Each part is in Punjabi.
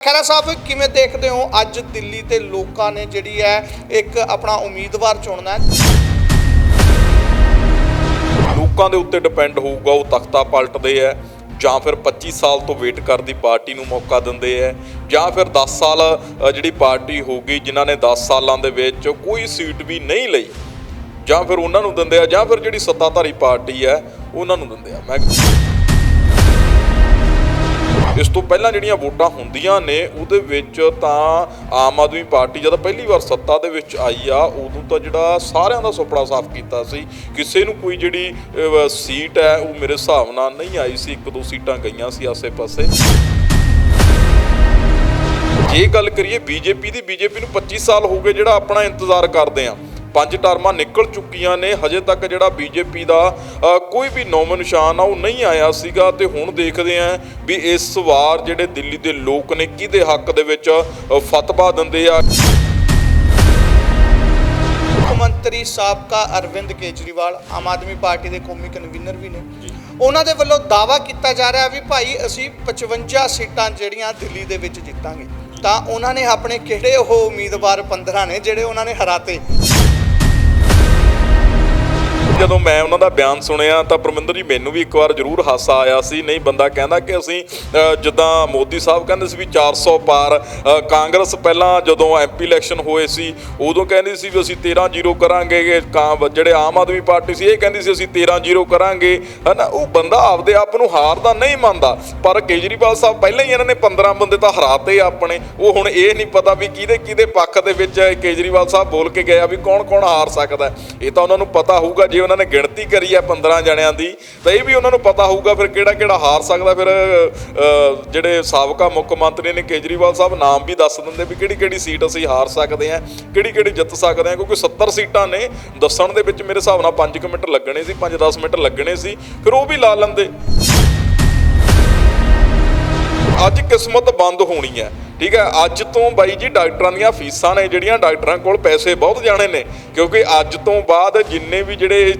ਖੈਰਾ ਸਾਹਿਬ ਕਿਵੇਂ ਦੇਖਦੇ ਹੋ ਅੱਜ ਦਿੱਲੀ ਦੇ ਲੋਕਾਂ ਨੇ ਜਿਹੜੀ ਹੈ ਇੱਕ ਆਪਣਾ ਉਮੀਦਵਾਰ ਚੁਣਨਾ ਹੈ? ਲੋਕਾਂ ਦੇ ਉੱਤੇ ਡਿਪੈਂਡ ਹੋਊਗਾ ਉਹ ਤਖਤਾ ਪਲਟਦੇ ਆ ਜਾਂ ਫਿਰ 25 ਸਾਲ ਤੋਂ ਵੇਟ ਕਰਦੀ ਪਾਰਟੀ ਨੂੰ ਮੌਕਾ ਦਿੰਦੇ ਆ ਜਾਂ ਫਿਰ 10 ਸਾਲ ਅ, ਜਿਹੜੀ ਪਾਰਟੀ ਹੋਊਗੀ ਜਿਨ੍ਹਾਂ ਨੇ 10 ਸਾਲਾਂ ਦੇ ਵਿੱਚ ਕੋਈ ਸੀਟ ਵੀ ਨਹੀਂ ਲਈ ਜਾਂ ਫਿਰ ਉਹਨਾਂ ਨੂੰ ਦਿੰਦੇ ਆ ਜਾਂ ਫਿਰ ਜਿਹੜੀ ਸੱਤਾਧਾਰੀ ਪਾਰਟੀ ਹੈ ਉਹਨਾਂ ਨੂੰ ਦਿੰਦੇ ਆ। ਮੈਂ ਇਸ ਤੋਂ ਪਹਿਲਾਂ ਜਿਹੜੀਆਂ ਵੋਟਾਂ ਹੁੰਦੀਆਂ ਨੇ, ਉਹਦੇ ਵਿੱਚ ਤਾਂ ਆਮ ਆਦਮੀ ਪਾਰਟੀ ਜਦੋਂ ਪਹਿਲੀ ਵਾਰ ਸੱਤਾ ਦੇ ਵਿੱਚ ਆਈ ਆ, ਉਦੋਂ ਤਾਂ ਜਿਹੜਾ ਸਾਰਿਆਂ ਦਾ ਸੁਪਨਾ ਸਾਫ਼ ਕੀਤਾ ਸੀ। ਕਿਸੇ ਨੂੰ ਕੋਈ ਜਿਹੜੀ ਸੀਟ ਹੈ, ਉਹ ਮੇਰੇ ਹਿਸਾਬ ਨਾਲ ਨਹੀਂ ਆਈ ਸੀ। ਇੱਕ ਦੋ ਸੀਟਾਂ ਗਈਆਂ ਸੀ ਆਸੇ-ਪਾਸੇ। ਜੇ ਗੱਲ ਕਰੀਏ ਬੀਜੇਪੀ ਦੀ, ਬੀਜੇਪੀ ਨੂੰ 25 ਸਾਲ ਹੋ ਗਏ ਜਿਹੜਾ ਆਪਣਾ ਇੰਤਜ਼ਾਰ ਕਰਦੇ ਆ। ਪੰਜ ਟਰਮਾਂ ਨਿਕਲ ਚੁੱਕੀਆਂ ਨੇ। ਹਜੇ ਤੱਕ ਜਿਹੜਾ ਬੀਜੇਪੀ ਦਾ ਕੋਈ ਵੀ ਨੌਮ ਨਿਸ਼ਾਨ ਆ ਉਹ ਨਹੀਂ ਆਇਆ ਸੀਗਾ ਤੇ ਹੁਣ ਦੇਖਦੇ ਆ ਵੀ ਇਸ ਵਾਰ ਜਿਹੜੇ ਦਿੱਲੀ ਦੇ ਲੋਕ ਨੇ ਕਿਹਦੇ ਹੱਕ ਦੇ ਵਿੱਚ ਫਤਵਾ ਦਿੰਦੇ ਆ। ਮੁੱਖ ਮੰਤਰੀ ਸਾਬਕਾ ਅਰਵਿੰਦ ਕੇਜਰੀਵਾਲ ਆਮ ਆਦਮੀ ਪਾਰਟੀ ਦੇ ਕੌਮੀ ਕਨਵੀਨਰ ਵੀ ਨੇ। ਉਹਨਾਂ ਦੇ ਵੱਲੋਂ ਦਾਵਾ ਕੀਤਾ ਜਾ ਰਿਹਾ ਵੀ ਭਾਈ ਅਸੀਂ 55 ਸੀਟਾਂ ਜਿਹੜੀਆਂ ਦਿੱਲੀ ਦੇ ਵਿੱਚ ਜਿੱਤਾਂਗੇ ਤਾਂ ਉਹਨਾਂ ਨੇ ਆਪਣੇ ਕਿਹੜੇ ਉਹ ਉਮੀਦਵਾਰ 15 ਨੇ ਜਿਹੜੇ ਉਹਨਾਂ ਨੇ ਹਰਾਤੇ? ਜਦੋਂ ਮੈਂ ਉਹਨਾਂ ਦਾ ਬਿਆਨ ਸੁਣਿਆ ਤਾਂ ਪਰਮਿੰਦਰ ਜੀ ਮੈਨੂੰ ਵੀ ਇੱਕ ਵਾਰ ਜ਼ਰੂਰ ਹਾਸਾ ਆਇਆ ਸੀ। ਨਹੀਂ, ਬੰਦਾ ਕਹਿੰਦਾ ਕਿ ਅਸੀਂ ਜਿੱਦਾਂ ਮੋਦੀ ਸਾਹਿਬ ਕਹਿੰਦੇ ਸੀ ਵੀ 400 ਪਾਰ ਕਾਂਗਰਸ ਪਹਿਲਾਂ ਜਦੋਂ ਐਮਪੀ ਇਲੈਕਸ਼ਨ ਹੋਏ ਸੀ, ਉਦੋਂ ਕਹਿੰਦੀ ਸੀ ਵੀ ਅਸੀਂ 13-0 ਕਰਾਂਗੇ। ਕਿ ਕਾਂ- ਜਿਹੜੇ ਆਮ ਆਦਮੀ ਪਾਰਟੀ ਸੀ, ਇਹ ਕਹਿੰਦੀ ਸੀ ਅਸੀਂ 13-0 ਕਰਾਂਗੇ। ਹਨਾ, ਉਹ ਬੰਦਾ ਆਪਦੇ ਆਪ ਨੂੰ ਹਾਰ ਦਾ ਨਹੀਂ ਮੰਨਦਾ। ਪਰ ਕੇਜਰੀਵਾਲ ਸਾਹਿਬ ਪਹਿਲਾਂ ਹੀ ਇਹਨਾਂ ਨੇ 15 ਬੰਦੇ ਤਾਂ ਹਰਾਤੇ ਆਪਣੇ। ਉਹ ਹੁਣ ਇਹ ਨਹੀਂ ਪਤਾ ਵੀ ਕਿਹਦੇ ਕਿਹਦੇ ਪੱਖ ਦੇ ਵਿੱਚ ਕੇਜਰੀਵਾਲ ਸਾਹਿਬ ਬੋਲ ਕੇ ਗਿਆ ਵੀ ਕੌਣ ਕੌਣ ਹਾਰ ਸਕਦਾ। ਇਹ ਤਾਂ ਉਹਨਾਂ ਨੂੰ ਪਤਾ ਹੋਊਗਾ, ਜੇ ਉਹਨਾਂ ਨੇ ਗਿਣਤੀ ਕਰੀ ਆ 15 ਜਣਿਆਂ ਦੀ, ਤਾਂ ਇਹ ਵੀ ਉਹਨਾਂ ਨੂੰ ਪਤਾ ਹੋਊਗਾ ਫਿਰ ਕਿਹੜਾ ਕਿਹੜਾ ਹਾਰ ਸਕਦਾ। ਫਿਰ ਜਿਹੜੇ ਸਾਬਕਾ ਮੁੱਖ ਮੰਤਰੀ ਨੇ ਕੇਜਰੀਵਾਲ ਸਾਹਿਬ, ਨਾਮ ਵੀ ਦੱਸ ਦਿੰਦੇ ਵੀ ਕਿਹੜੀ ਕਿਹੜੀ ਸੀਟ ਅਸੀਂ ਹਾਰ ਸਕਦੇ ਆ ਕਿਹੜੀ ਕਿਹੜੀ ਜਿੱਤ ਸਕਦੇ ਆ ਕਿਉਂਕਿ 70 ਸੀਟਾਂ ਨੇ ਦੱਸਣ ਦੇ ਵਿੱਚ ਮੇਰੇ ਹਿਸਾਬ ਨਾਲ 5 ਮਿੰਟ ਲੱਗਣੇ ਸੀ 5-10 ਮਿੰਟ ਲੱਗਣੇ ਸੀ, ਫਿਰ ਉਹ ਵੀ ਲਾ ਲੈਂਦੇ। ਅੱਜ ਕਿਸਮਤ ਬੰਦ ਹੋਣੀ ਹੈ। ਠੀਕ ਹੈ ਅੱਜ ਤੋਂ ਬਾਈ ਜੀ ਡਾਕਟਰਾਂ ਦੀਆਂ ਫੀਸਾਂ ਨੇ ਜਿਹੜੀਆਂ ਡਾਕਟਰਾਂ ਕੋਲ ਪੈਸੇ ਬਹੁਤ ਜਾਣੇ ਨੇ ਕਿਉਂਕਿ ਅੱਜ ਤੋਂ ਬਾਅਦ ਜਿੰਨੇ ਵੀ ਜਿਹੜੇ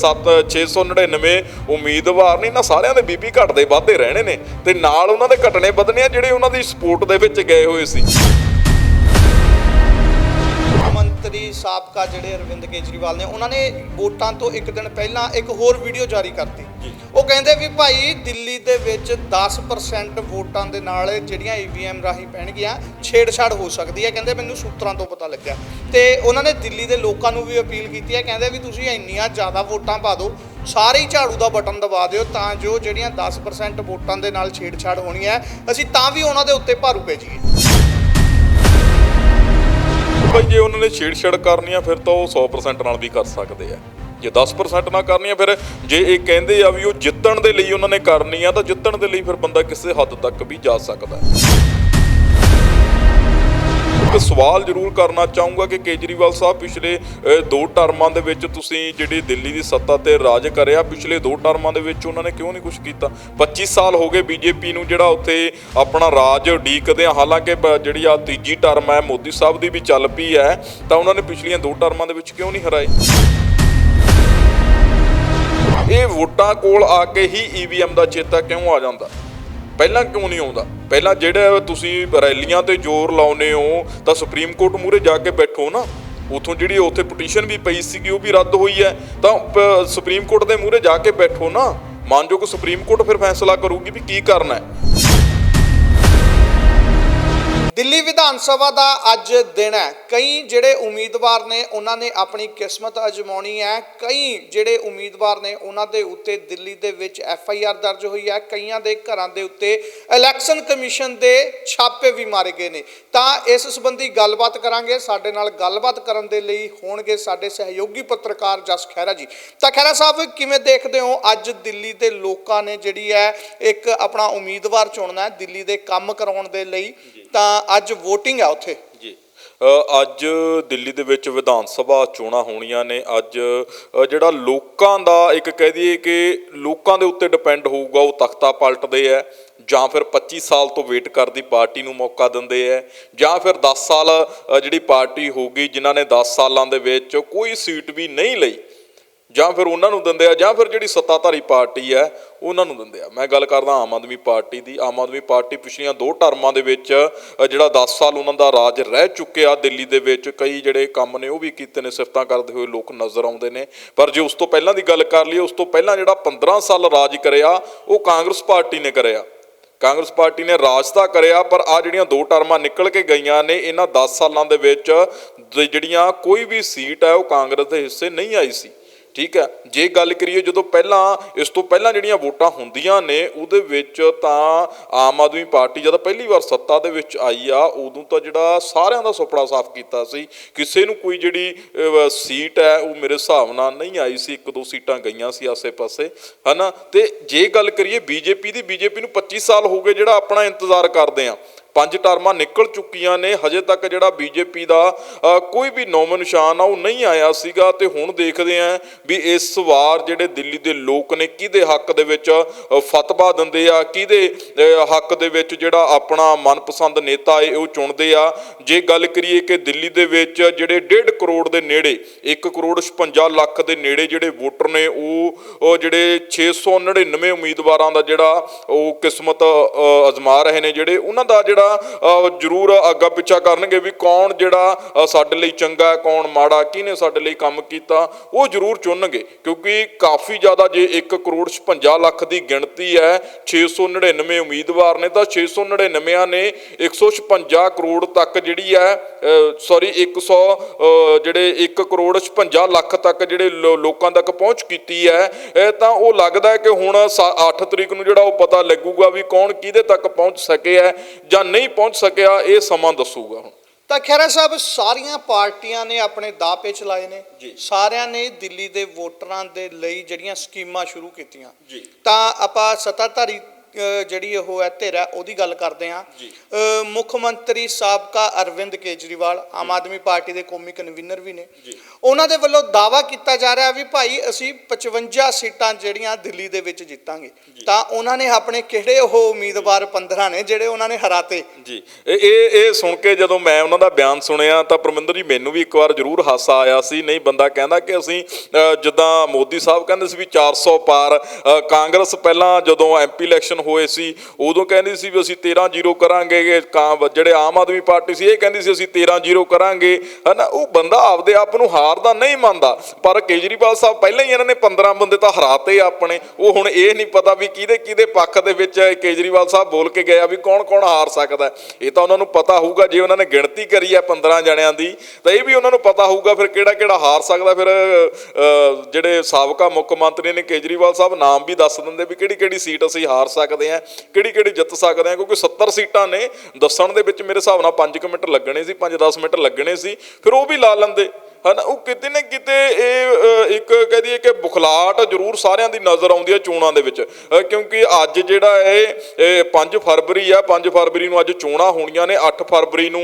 7 699 ਉਮੀਦਵਾਰ ਨੇ ਇਹਨਾਂ ਸਾਰਿਆਂ ਦੇ ਬੀਪੀ ਘਟਦੇ ਵੱਧਦੇ ਰਹਿਣੇ ਨੇ ਤੇ ਨਾਲ ਉਹਨਾਂ ਦੇ ਘਟਣੇ ਵਧਣੇ ਆ ਜਿਹੜੇ ਉਹਨਾਂ ਦੀ ਸਪੋਰਟ ਦੇ ਵਿੱਚ ਗਏ ਹੋਏ ਸੀ। ਮੰਤਰੀ ਸਾਬਕਾ ਜਿਹੜੇ ਅਰਵਿੰਦ ਕੇਜਰੀਵਾਲ ਨੇ ਉਹਨਾਂ ਨੇ ਵੋਟਾਂ ਤੋਂ ਇੱਕ ਦਿਨ ਪਹਿਲਾਂ ਇੱਕ ਹੋਰ ਵੀਡੀਓ ਜਾਰੀ ਕਰਤੀ। ਉਹ ਕਹਿੰਦੇ ਵੀ ਭਾਈ ਦਿੱਲੀ ਦੇ ਵਿੱਚ 10% ਵੋਟਾਂ ਦੇ ਨਾਲ ਜਿਹੜੀਆਂ ਈਵੀਐਮ ਰਾਹੀਂ ਪੈਣਗੀਆਂ, ਛੇੜਛਾੜ ਹੋ ਸਕਦੀ ਹੈ, ਕਹਿੰਦੇ ਮੈਨੂੰ ਸੂਤਰਾਂ ਤੋਂ ਪਤਾ ਲੱਗਿਆ। ਤੇ ਉਹਨਾਂ ਨੇ ਦਿੱਲੀ ਦੇ ਲੋਕਾਂ ਨੂੰ ਵੀ ਅਪੀਲ ਕੀਤੀ ਹੈ, ਕਹਿੰਦੇ ਵੀ ਤੁਸੀਂ ਇੰਨੀਆਂ ਜ਼ਿਆਦਾ ਵੋਟਾਂ ਪਾ ਦਿਓ, ਸਾਰੇ ਹੀ ਝਾੜੂ ਦਾ ਬਟਨ ਦਬਾ ਦਿਓ ਤਾਂ ਜੋ ਜਿਹੜੀਆਂ 10% ਵੋਟਾਂ ਦੇ ਨਾਲ ਛੇੜਛਾੜ ਹੋਣੀ ਹੈ, ਅਸੀਂ ਤਾਂ ਵੀ ਉਹਨਾਂ ਦੇ ਉੱਤੇ ਭਾਰੂ ਭੇਜੀਏ ਜਾਈਏ। ਭਾਈ ਜੇ ਉਹਨਾਂ ਨੇ ਛੇੜਛਾੜ ਕਰਨੀ ਆ, ਫਿਰ ਤਾਂ ਉਹ 100% ਨਾਲ ਵੀ ਕਰ ਸਕਦੇ ਆ। ਜੇ 10% ਨਾ ਕਰਨੀ ਆ ਫਿਰ ਜੇ ਇਹ ਕਹਿੰਦੇ ਆ ਵੀ ਉਹ ਜਿੱਤਣ ਦੇ ਲਈ ਉਹਨਾਂ ਨੇ ਕਰਨੀ ਆ, ਤਾਂ ਜਿੱਤਣ ਦੇ ਲਈ ਫਿਰ ਬੰਦਾ ਕਿਸੇ ਹੱਦ ਤੱਕ ਵੀ ਜਾ ਸਕਦਾ ਹੈ। ਇੱਕ ਸਵਾਲ ਜ਼ਰੂਰ ਕਰਨਾ ਚਾਹੂੰਗਾ ਕਿ ਕੇਜਰੀਵਾਲ ਸਾਹਿਬ, ਪਿਛਲੇ ਦੋ ਟਰਮਾਂ ਦੇ ਵਿੱਚ ਤੁਸੀਂ ਜਿਹੜੀ ਦਿੱਲੀ ਦੀ ਸੱਤਾ ਤੇ ਰਾਜ ਕਰਿਆ, ਪਿਛਲੇ ਦੋ ਟਰਮਾਂ ਦੇ ਵਿੱਚ ਉਹਨਾਂ ਨੇ ਕਿਉਂ ਨਹੀਂ ਕੁਝ ਕੀਤਾ? 25 ਸਾਲ ਹੋ ਗਏ ਬੀਜੇਪੀ ਨੂੰ ਜਿਹੜਾ ਉੱਥੇ ਆਪਣਾ ਰਾਜ ਉਡੀਕਦੇ ਆ। ਹਾਲਾਂਕਿ ਜਿਹੜੀ ਆ ਤੀਜੀ ਟਰਮ ਹੈ, ਮੋਦੀ ਸਾਹਿਬ ਦੀ ਵੀ ਚੱਲ ਪਈ ਹੈ, ਤਾਂ ਉਹਨਾਂ ਨੇ ਪਿਛਲੀਆਂ ਦੋ ਟਰਮਾਂ ਦੇ ਵਿੱਚ ਕਿਉਂ ਨਹੀਂ ਹਰਾਏ? ਇਹ ਵੋਟਾਂ ਕੋਲ ਆ ਕੇ ਹੀ ਈਵੀਐਮ ਦਾ ਚੇਤਾ ਕਿਉਂ ਆ ਜਾਂਦਾ? ਪਹਿਲਾਂ ਕਿਉਂ ਨਹੀਂ ਆਉਂਦਾ? ਪਹਿਲਾਂ ਜਿਹੜਾ ਤੁਸੀਂ ਰੈਲੀਆਂ ਤੇ ਜ਼ੋਰ ਲਾਉਨੇ ਹੋ, ਤਾਂ ਸੁਪਰੀਮ ਕੋਰਟ ਮੂਹਰੇ ਜਾ ਕੇ ਬੈਠੋ ਨਾ। ਉਥੋਂ ਜਿਹੜੀ ਉੱਥੇ ਪਟੀਸ਼ਨ ਵੀ ਪਈ ਸੀਗੀ, ਉਹ ਵੀ ਰੱਦ ਹੋਈ ਹੈ। ਤਾਂ ਸੁਪਰੀਮ ਕੋਰਟ ਦੇ ਮੂਹਰੇ ਜਾ ਕੇ ਬੈਠੋ ਨਾ। ਮੰਨ ਜੋ ਕਿ ਸੁਪਰੀਮ ਕੋਰਟ ਫਿਰ ਫੈਸਲਾ ਕਰੂਗੀ ਵੀ ਕੀ ਕਰਨਾ ਹੈ। ਦਿੱਲੀ ਵਿਧਾਨ ਸਭਾ ਦਾ ਅੱਜ ਦਿਨ ਹੈ। ਕਈ ਜਿਹੜੇ ਉਮੀਦਵਾਰ ਨੇ ਉਹਨਾਂ ਨੇ ਆਪਣੀ ਕਿਸਮਤ ਅਜਮਾਉਣੀ ਹੈ। ਕਈ ਜਿਹੜੇ ਉਮੀਦਵਾਰ ਨੇ ਉਹਨਾਂ ਦੇ ਉੱਤੇ ਦਿੱਲੀ ਦੇ ਵਿੱਚ ਐਫ ਆਈ ਆਰ ਦਰਜ ਹੋਈ ਹੈ। ਕਈਆਂ ਦੇ ਘਰਾਂ ਦੇ ਉੱਤੇ ਇਲੈਕਸ਼ਨ ਕਮਿਸ਼ਨ ਦੇ ਛਾਪੇ ਵੀ ਮਾਰੇ ਗਏ ਨੇ। ਤਾਂ ਇਸ ਸੰਬੰਧੀ ਗੱਲਬਾਤ ਕਰਾਂਗੇ। ਸਾਡੇ ਨਾਲ ਗੱਲਬਾਤ ਕਰਨ ਦੇ ਲਈ ਹੋਣਗੇ ਸਾਡੇ ਸਹਿਯੋਗੀ ਪੱਤਰਕਾਰ ਜਸ ਖਹਿਰਾ ਜੀ। ਤਾਂ ਖਹਿਰਾ ਸਾਹਿਬ, ਕਿਵੇਂ ਦੇਖਦੇ ਹੋ ਅੱਜ ਦਿੱਲੀ ਦੇ ਲੋਕਾਂ ਨੇ ਜਿਹੜੀ ਹੈ ਇੱਕ ਆਪਣਾ ਉਮੀਦਵਾਰ ਚੁਣਨਾ ਹੈ, ਦਿੱਲੀ ਦੇ ਕੰਮ ਕਰਾਉਣ ਦੇ ਲਈ? ਤਾਂ ਅੱਜ VOTING ਆ ਉੱਥੇ। ਜੀ। ਅੱਜ ਦਿੱਲੀ ਦੇ ਵਿੱਚ ਵਿਧਾਨ ਸਭਾ ਚੋਣਾਂ ਹੋਣੀਆਂ ਨੇ। ਅੱਜ ਜਿਹੜਾ ਲੋਕਾਂ ਦਾ ਇੱਕ ਕਹਿ ਦਈਏ ਕਿ ਲੋਕਾਂ ਦੇ ਉੱਤੇ ਡਿਪੈਂਡ ਹੋਊਗਾ, ਉਹ ਤਖਤਾ ਪਲਟਦੇ ਆ ਜਾਂ ਫਿਰ 25 ਸਾਲ ਤੋਂ ਵੇਟ ਕਰਦੀ ਪਾਰਟੀ ਨੂੰ ਮੌਕਾ ਦਿੰਦੇ ਆ ਜਾਂ ਫਿਰ 10 ਸਾਲ ਜਿਹੜੀ ਪਾਰਟੀ ਹੋਊਗੀ, ਜਿਨ੍ਹਾਂ ਨੇ 10 ਸਾਲਾਂ ਦੇ ਵਿੱਚ ਕੋਈ ਸੀਟ ਵੀ ਨਹੀਂ ਲਈ, ਜਾਂ ਫਿਰ ਉਹਨਾਂ ਨੂੰ ਦਿੰਦੇ ਆ, ਜਾਂ ਫਿਰ ਜਿਹੜੀ ਸੱਤਾਧਾਰੀ ਪਾਰਟੀ ਹੈ ਉਹਨਾਂ ਨੂੰ ਦਿੰਦੇ ਆ। ਮੈਂ ਗੱਲ ਕਰਦਾ ਆਮ ਆਦਮੀ ਪਾਰਟੀ ਦੀ। ਆਮ ਆਦਮੀ ਪਾਰਟੀ ਪਿਛਲੀਆਂ ਦੋ ਟਰਮਾਂ ਦੇ ਵਿੱਚ ਜਿਹੜਾ 10 ਸਾਲ ਉਹਨਾਂ ਦਾ ਰਾਜ ਰਹਿ ਚੁੱਕਿਆ ਦਿੱਲੀ ਦੇ ਵਿੱਚ, ਕਈ ਜਿਹੜੇ ਕੰਮ ਨੇ ਉਹ ਵੀ ਕੀਤੇ ਨੇ, ਸਿਫਤਾਂ ਕਰਦੇ ਹੋਏ ਲੋਕ ਨਜ਼ਰ ਆਉਂਦੇ ਨੇ। ਪਰ ਜੇ ਉਸ ਤੋਂ ਪਹਿਲਾਂ ਦੀ ਗੱਲ ਕਰ ਲਈਏ, ਉਸ ਤੋਂ ਪਹਿਲਾਂ ਜਿਹੜਾ 15 ਸਾਲ ਰਾਜ ਕਰਿਆ, ਉਹ ਕਾਂਗਰਸ ਪਾਰਟੀ ਨੇ ਕਰਿਆ। ਕਾਂਗਰਸ ਪਾਰਟੀ ਨੇ ਰਾਜ ਤਾਂ ਕਰਿਆ, ਪਰ ਆ ਜਿਹੜੀਆਂ ਦੋ ਟਰਮਾਂ ਨਿਕਲ ਕੇ ਗਈਆਂ ਨੇ, ਇਹਨਾਂ 10 ਸਾਲਾਂ ਦੇ ਵਿੱਚ ਜਿਹੜੀਆਂ ਕੋਈ ਵੀ ਸੀਟ ਹੈ, ਉਹ ਕਾਂਗਰਸ ਦੇ ਹਿੱਸੇ ਨਹੀਂ ਆਈ ਸੀ। ਠੀਕ ਹੈ? ਜੇ ਗੱਲ ਕਰੀਏ ਜਦੋਂ ਪਹਿਲਾਂ, ਇਸ ਤੋਂ ਪਹਿਲਾਂ ਜਿਹੜੀਆਂ ਵੋਟਾਂ ਹੁੰਦੀਆਂ ਨੇ, ਉਹਦੇ ਵਿੱਚ ਤਾਂ ਆਮ ਆਦਮੀ ਪਾਰਟੀ ਜਦੋਂ ਪਹਿਲੀ ਵਾਰ ਸੱਤਾ ਦੇ ਵਿੱਚ ਆਈ ਆ, ਉਦੋਂ ਤਾਂ ਜਿਹੜਾ ਸਾਰਿਆਂ ਦਾ ਸੁਪਨਾ ਸਾਫ਼ ਕੀਤਾ ਸੀ। ਕਿਸੇ ਨੂੰ ਕੋਈ ਜਿਹੜੀ ਸੀਟ ਹੈ, ਉਹ ਮੇਰੇ ਹਿਸਾਬ ਨਾਲ ਨਹੀਂ ਆਈ ਸੀ। ਇੱਕ ਦੋ ਸੀਟਾਂ ਗਈਆਂ ਸੀ ਆਸੇ-ਪਾਸੇ, ਹਨਾ? ਤੇ ਜੇ ਗੱਲ ਕਰੀਏ ਬੀਜੇਪੀ ਦੀ, ਬੀਜੇਪੀ ਨੂੰ 25 ਸਾਲ ਹੋ ਗਏ ਜਿਹੜਾ ਆਪਣਾ ਇੰਤਜ਼ਾਰ ਕਰਦੇ ਆ। ਪੰਜ ਟਰਮਾਂ ਨਿਕਲ ਚੁੱਕੀਆਂ ਨੇ। ਹਜੇ ਤੱਕ ਜਿਹੜਾ ਬੀਜੇਪੀ ਦਾ ਕੋਈ ਵੀ ਨੌਮ ਨਿਸ਼ਾਨ ਆ, ਉਹ ਨਹੀਂ ਆਇਆ ਸੀਗਾ। ਤੇ ਹੁਣ ਦੇਖਦੇ ਆ ਵੀ ਇਸ ਵਾਰ ਜਿਹੜੇ ਦਿੱਲੀ ਦੇ ਲੋਕ ਨੇ, ਕਿਹਦੇ ਹੱਕ ਦੇ ਵਿੱਚ ਫਤਵਾ ਦਿੰਦੇ ਆ, ਕਿਹਦੇ ਹੱਕ ਦੇ ਵਿੱਚ ਜਿਹੜਾ ਆਪਣਾ ਮਨਪਸੰਦ ਨੇਤਾ ਹੈ ਉਹ ਚੁਣਦੇ ਆ। ਜੇ ਗੱਲ ਕਰੀਏ ਕਿ ਦਿੱਲੀ ਦੇ ਵਿੱਚ ਜਿਹੜੇ 1.5 ਕਰੋੜ ਦੇ ਨੇੜੇ 1 ਕਰੋੜ 56 ਲੱਖ ਦੇ ਨੇੜੇ ਜਿਹੜੇ ਵੋਟਰ ਨੇ, ਉਹ ਉਹ ਜਿਹੜੇ 699 ਉਮੀਦਵਾਰਾਂ ਦਾ ਜਿਹੜਾ ਉਹ ਕਿਸਮਤ ਅਜ਼ਮਾ ਰਹੇ ਨੇ ਜਿਹੜੇ, ਉਹਨਾਂ ਦਾ ਜਿਹੜਾ ਅ, ਜ਼ਰੂਰ ਅੱਗਾ ਪਿੱਛਾ ਕਰਨਗੇ ਵੀ ਕੌਣ ਜਿਹੜਾ ਸਾਡੇ ਲਈ ਚੰਗਾ ਹੈ ਕੌਣ ਮਾੜਾ ਕਿਹਨੇ ਸਾਡੇ ਲਈ ਕੰਮ ਕੀਤਾ ਉਹ ਜ਼ਰੂਰ ਚੁਣਨਗੇ। ਕਿਉਂਕਿ ਕਾਫੀ ਜ਼ਿਆਦਾ ਜੇ 1 ਕਰੋੜ 56 ਲੱਖ ਦੀ ਗਿਣਤੀ ਹੈ 699 ਉਮੀਦਵਾਰ ਨੇ ਤਾਂ 699 ਨੇ 156 ਕਰੋੜ ਤੱਕ ਜਿਹੜੀ ਹੈ ਸੌਰੀ 100 ਅ, ਜਿਹੜੇ 1 ਕਰੋੜ 56 ਲੱਖ ਤੱਕ ਜਿਹੜੇ ਲੋਕਾਂ ਤੱਕ ਪਹੁੰਚ ਕੀਤੀ ਹੈ ਤਾਂ ਉਹ ਲੱਗਦਾ ਹੈ ਕਿ ਹੁਣ 8 ਤਰੀਕ ਨੂੰ ਜਿਹੜਾ ਉਹ ਪਤਾ ਲੱਗੂਗਾ ਵੀ ਕੌਣ ਕਿਹਦੇ ਤੱਕ ਪਹੁੰਚ ਸਕੇ ਹੈ ਜਾਂ ਨਹੀਂ ਪਹੁੰਚ ਸਕਿਆ ਇਹ ਸਮਾਂ ਦੱਸੂਗਾ ਹੁਣ ਤਾਂ ਖੈਰਾ ਸਾਹਿਬ ਸਾਰੀਆਂ ਪਾਰਟੀਆਂ ਨੇ ਆਪਣੇ ਦਾਅ ਪੇਚ ਲਾਏ ਨੇ। ਸਾਰਿਆਂ ਨੇ ਦਿੱਲੀ ਦੇ ਵੋਟਰਾਂ ਦੇ ਲਈ ਜਿਹੜੀਆਂ ਸਕੀਮਾਂ ਸ਼ੁਰੂ ਕੀਤੀਆਂ। ਤਾਂ ਆਪਾਂ ਸੱਤਾਧਾਰੀ ਜਿਹੜੀ ਉਹ ਹੈ ਧਿਰ ਹੈ ਉਹਦੀ ਗੱਲ ਕਰਦੇ। ਅ, ਮੁੱਖ ਮੰਤਰੀ ਸਾਬਕਾ ਅਰਵਿੰਦ ਕੇਜਰੀਵਾਲ ਆਮ ਆਦਮੀ ਪਾਰਟੀ ਦੇ ਕੌਮੀ ਕਨਵੀਨਰ ਵੀ ਨੇ। ਉਹਨਾਂ ਦੇ ਵੱਲੋਂ ਦਾਵਾ ਕੀਤਾ ਜਾ ਰਿਹਾ ਵੀ ਭਾਈ ਅਸੀਂ 55 ਸੀਟਾਂ ਜਿਹੜੀਆਂ ਦਿੱਲੀ ਦੇ ਵਿੱਚ ਜਿੱਤਾਂਗੇ। ਤਾਂ ਉਹਨਾਂ ਨੇ ਆਪਣੇ ਕਿਹੜੇ ਉਹ ਉਮੀਦਵਾਰ 15 ਨੇ ਜਿਹੜੇ ਉਹਨਾਂ ਨੇ ਹਰਾਤੇ? ਜੀ। ਇਹ ਇਹ ਸੁਣ ਕੇ ਜਦੋਂ ਮੈਂ ਉਹਨਾਂ ਦਾ ਬਿਆਨ ਸੁਣਿਆ ਤਾਂ ਪਰਮਿੰਦਰ ਜੀ ਮੈਨੂੰ ਵੀ ਇੱਕ ਵਾਰ ਜ਼ਰੂਰ ਹਾਸਾ ਆਇਆ ਸੀ। ਨਹੀਂ ਬੰਦਾ ਕਹਿੰਦਾ ਕਿ ਅਸੀਂ ਜਿੱਦਾਂ ਮੋਦੀ ਸਾਹਿਬ ਕਹਿੰਦੇ ਸੀ ਵੀ 400 ਪਾਰ ਕਾਂਗਰਸ ਪਹਿਲਾਂ ਜਦੋਂ ਐਮਪੀ ਇਲੈਕਸ਼ਨ ਹੋਏ ਸੀ, ਉਦੋਂ ਕਹਿੰਦੀ ਸੀ ਵੀ ਅਸੀਂ 13 ਜ਼ੀਰੋ ਕਰਾਂਗੇ, ਇਹ ਜਿਹੜੇ ਆਮ ਆਦਮੀ ਪਾਰਟੀ ਸੀ, ਇਹ ਕਹਿੰਦੀ ਸੀ ਅਸੀਂ 13 ਜ਼ੀਰੋ ਕਰਾਂਗੇ। ਹਨਾ, ਉਹ ਬੰਦਾ ਆਪਦੇ ਆਪ ਨੂੰ ਹਾਰ ਦਾ ਨਹੀਂ ਮੰਨਦਾ, ਪਰ ਕੇਜਰੀਵਾਲ ਸਾਹਿਬ ਪਹਿਲਾਂ ਹੀ ਇਹਨਾਂ ਨੇ 15 ਬੰਦੇ ਤਾਂ ਹਰਾਤੇ ਆਪਣੇ। ਉਹ ਹੁਣ ਇਹ ਨਹੀਂ ਪਤਾ ਵੀ ਕਿਹਦੇ ਕਿਹਦੇ ਪੱਖ ਦੇ ਵਿੱਚ ਕੇਜਰੀਵਾਲ ਸਾਹਿਬ ਬੋਲ ਕੇ ਗਿਆ ਵੀ ਕੌਣ ਕੌਣ ਹਾਰ ਸਕਦਾ ਇਹ ਤਾਂ ਉਹਨਾਂ ਨੂੰ ਪਤਾ ਹੋਊਗਾ, ਜੇ ਉਹਨਾਂ ਨੇ ਗਿਣਤੀ ਕਰੀ ਹੈ 15 ਜਣਿਆਂ ਦੀ, ਤਾਂ ਇਹ ਵੀ ਉਹਨਾਂ ਨੂੰ ਪਤਾ ਹੋਊਗਾ ਫਿਰ ਕਿਹੜਾ ਕਿਹੜਾ ਹਾਰ ਸਕਦਾ। ਫਿਰ ਜਿਹੜੇ ਸਾਬਕਾ ਮੁੱਖ ਮੰਤਰੀ ਨੇ ਕੇਜਰੀਵਾਲ ਸਾਹਿਬ, ਨਾਮ ਵੀ ਦੱਸ ਦਿੰਦੇ ਵੀ ਕਿਹੜੀ ਕਿਹੜੀ ਸੀਟ ਅਸੀਂ ਹਾਰ ਸਕਦੇ ਸਕਦੇ ਹਾਂ ਕਿਹੜੀ ਕਿਹੜੀ ਜਿੱਤ ਸਕਦੇ ਆ, ਕਿਉਂਕਿ 70 ਸੀਟਾਂ ਨੇ, ਦੱਸਣ ਦੇ ਵਿੱਚ ਮੇਰੇ ਹਿਸਾਬ ਨਾਲ 5 ਮਿੰਟ ਲੱਗਣੇ ਸੀ 5-10 ਮਿੰਟ ਲੱਗਣੇ ਸੀ, ਫਿਰ ਉਹ ਵੀ ਲਾ ਲੈਂਦੇ। ਹਨਾ, ਉਹ ਕਿਤੇ ਨਾ ਕਿਤੇ ਇਹ ਇੱਕ ਕਹਿ ਦਈਏ ਕਿ ਬੁਖਲਾਟ ਜ਼ਰੂਰ ਸਾਰਿਆਂ ਦੀ ਨਜ਼ਰ ਆਉਂਦੀ ਹੈ ਚੋਣਾਂ ਦੇ ਵਿੱਚ। ਕਿਉਂਕਿ ਅੱਜ ਜਿਹੜਾ ਇਹ ਇਹ 5 ਫਰਵਰੀ ਆ 5 ਫਰਵਰੀ ਨੂੰ ਅੱਜ ਚੋਣਾਂ ਹੋਣੀਆਂ ਨੇ 8 ਫਰਵਰੀ ਨੂੰ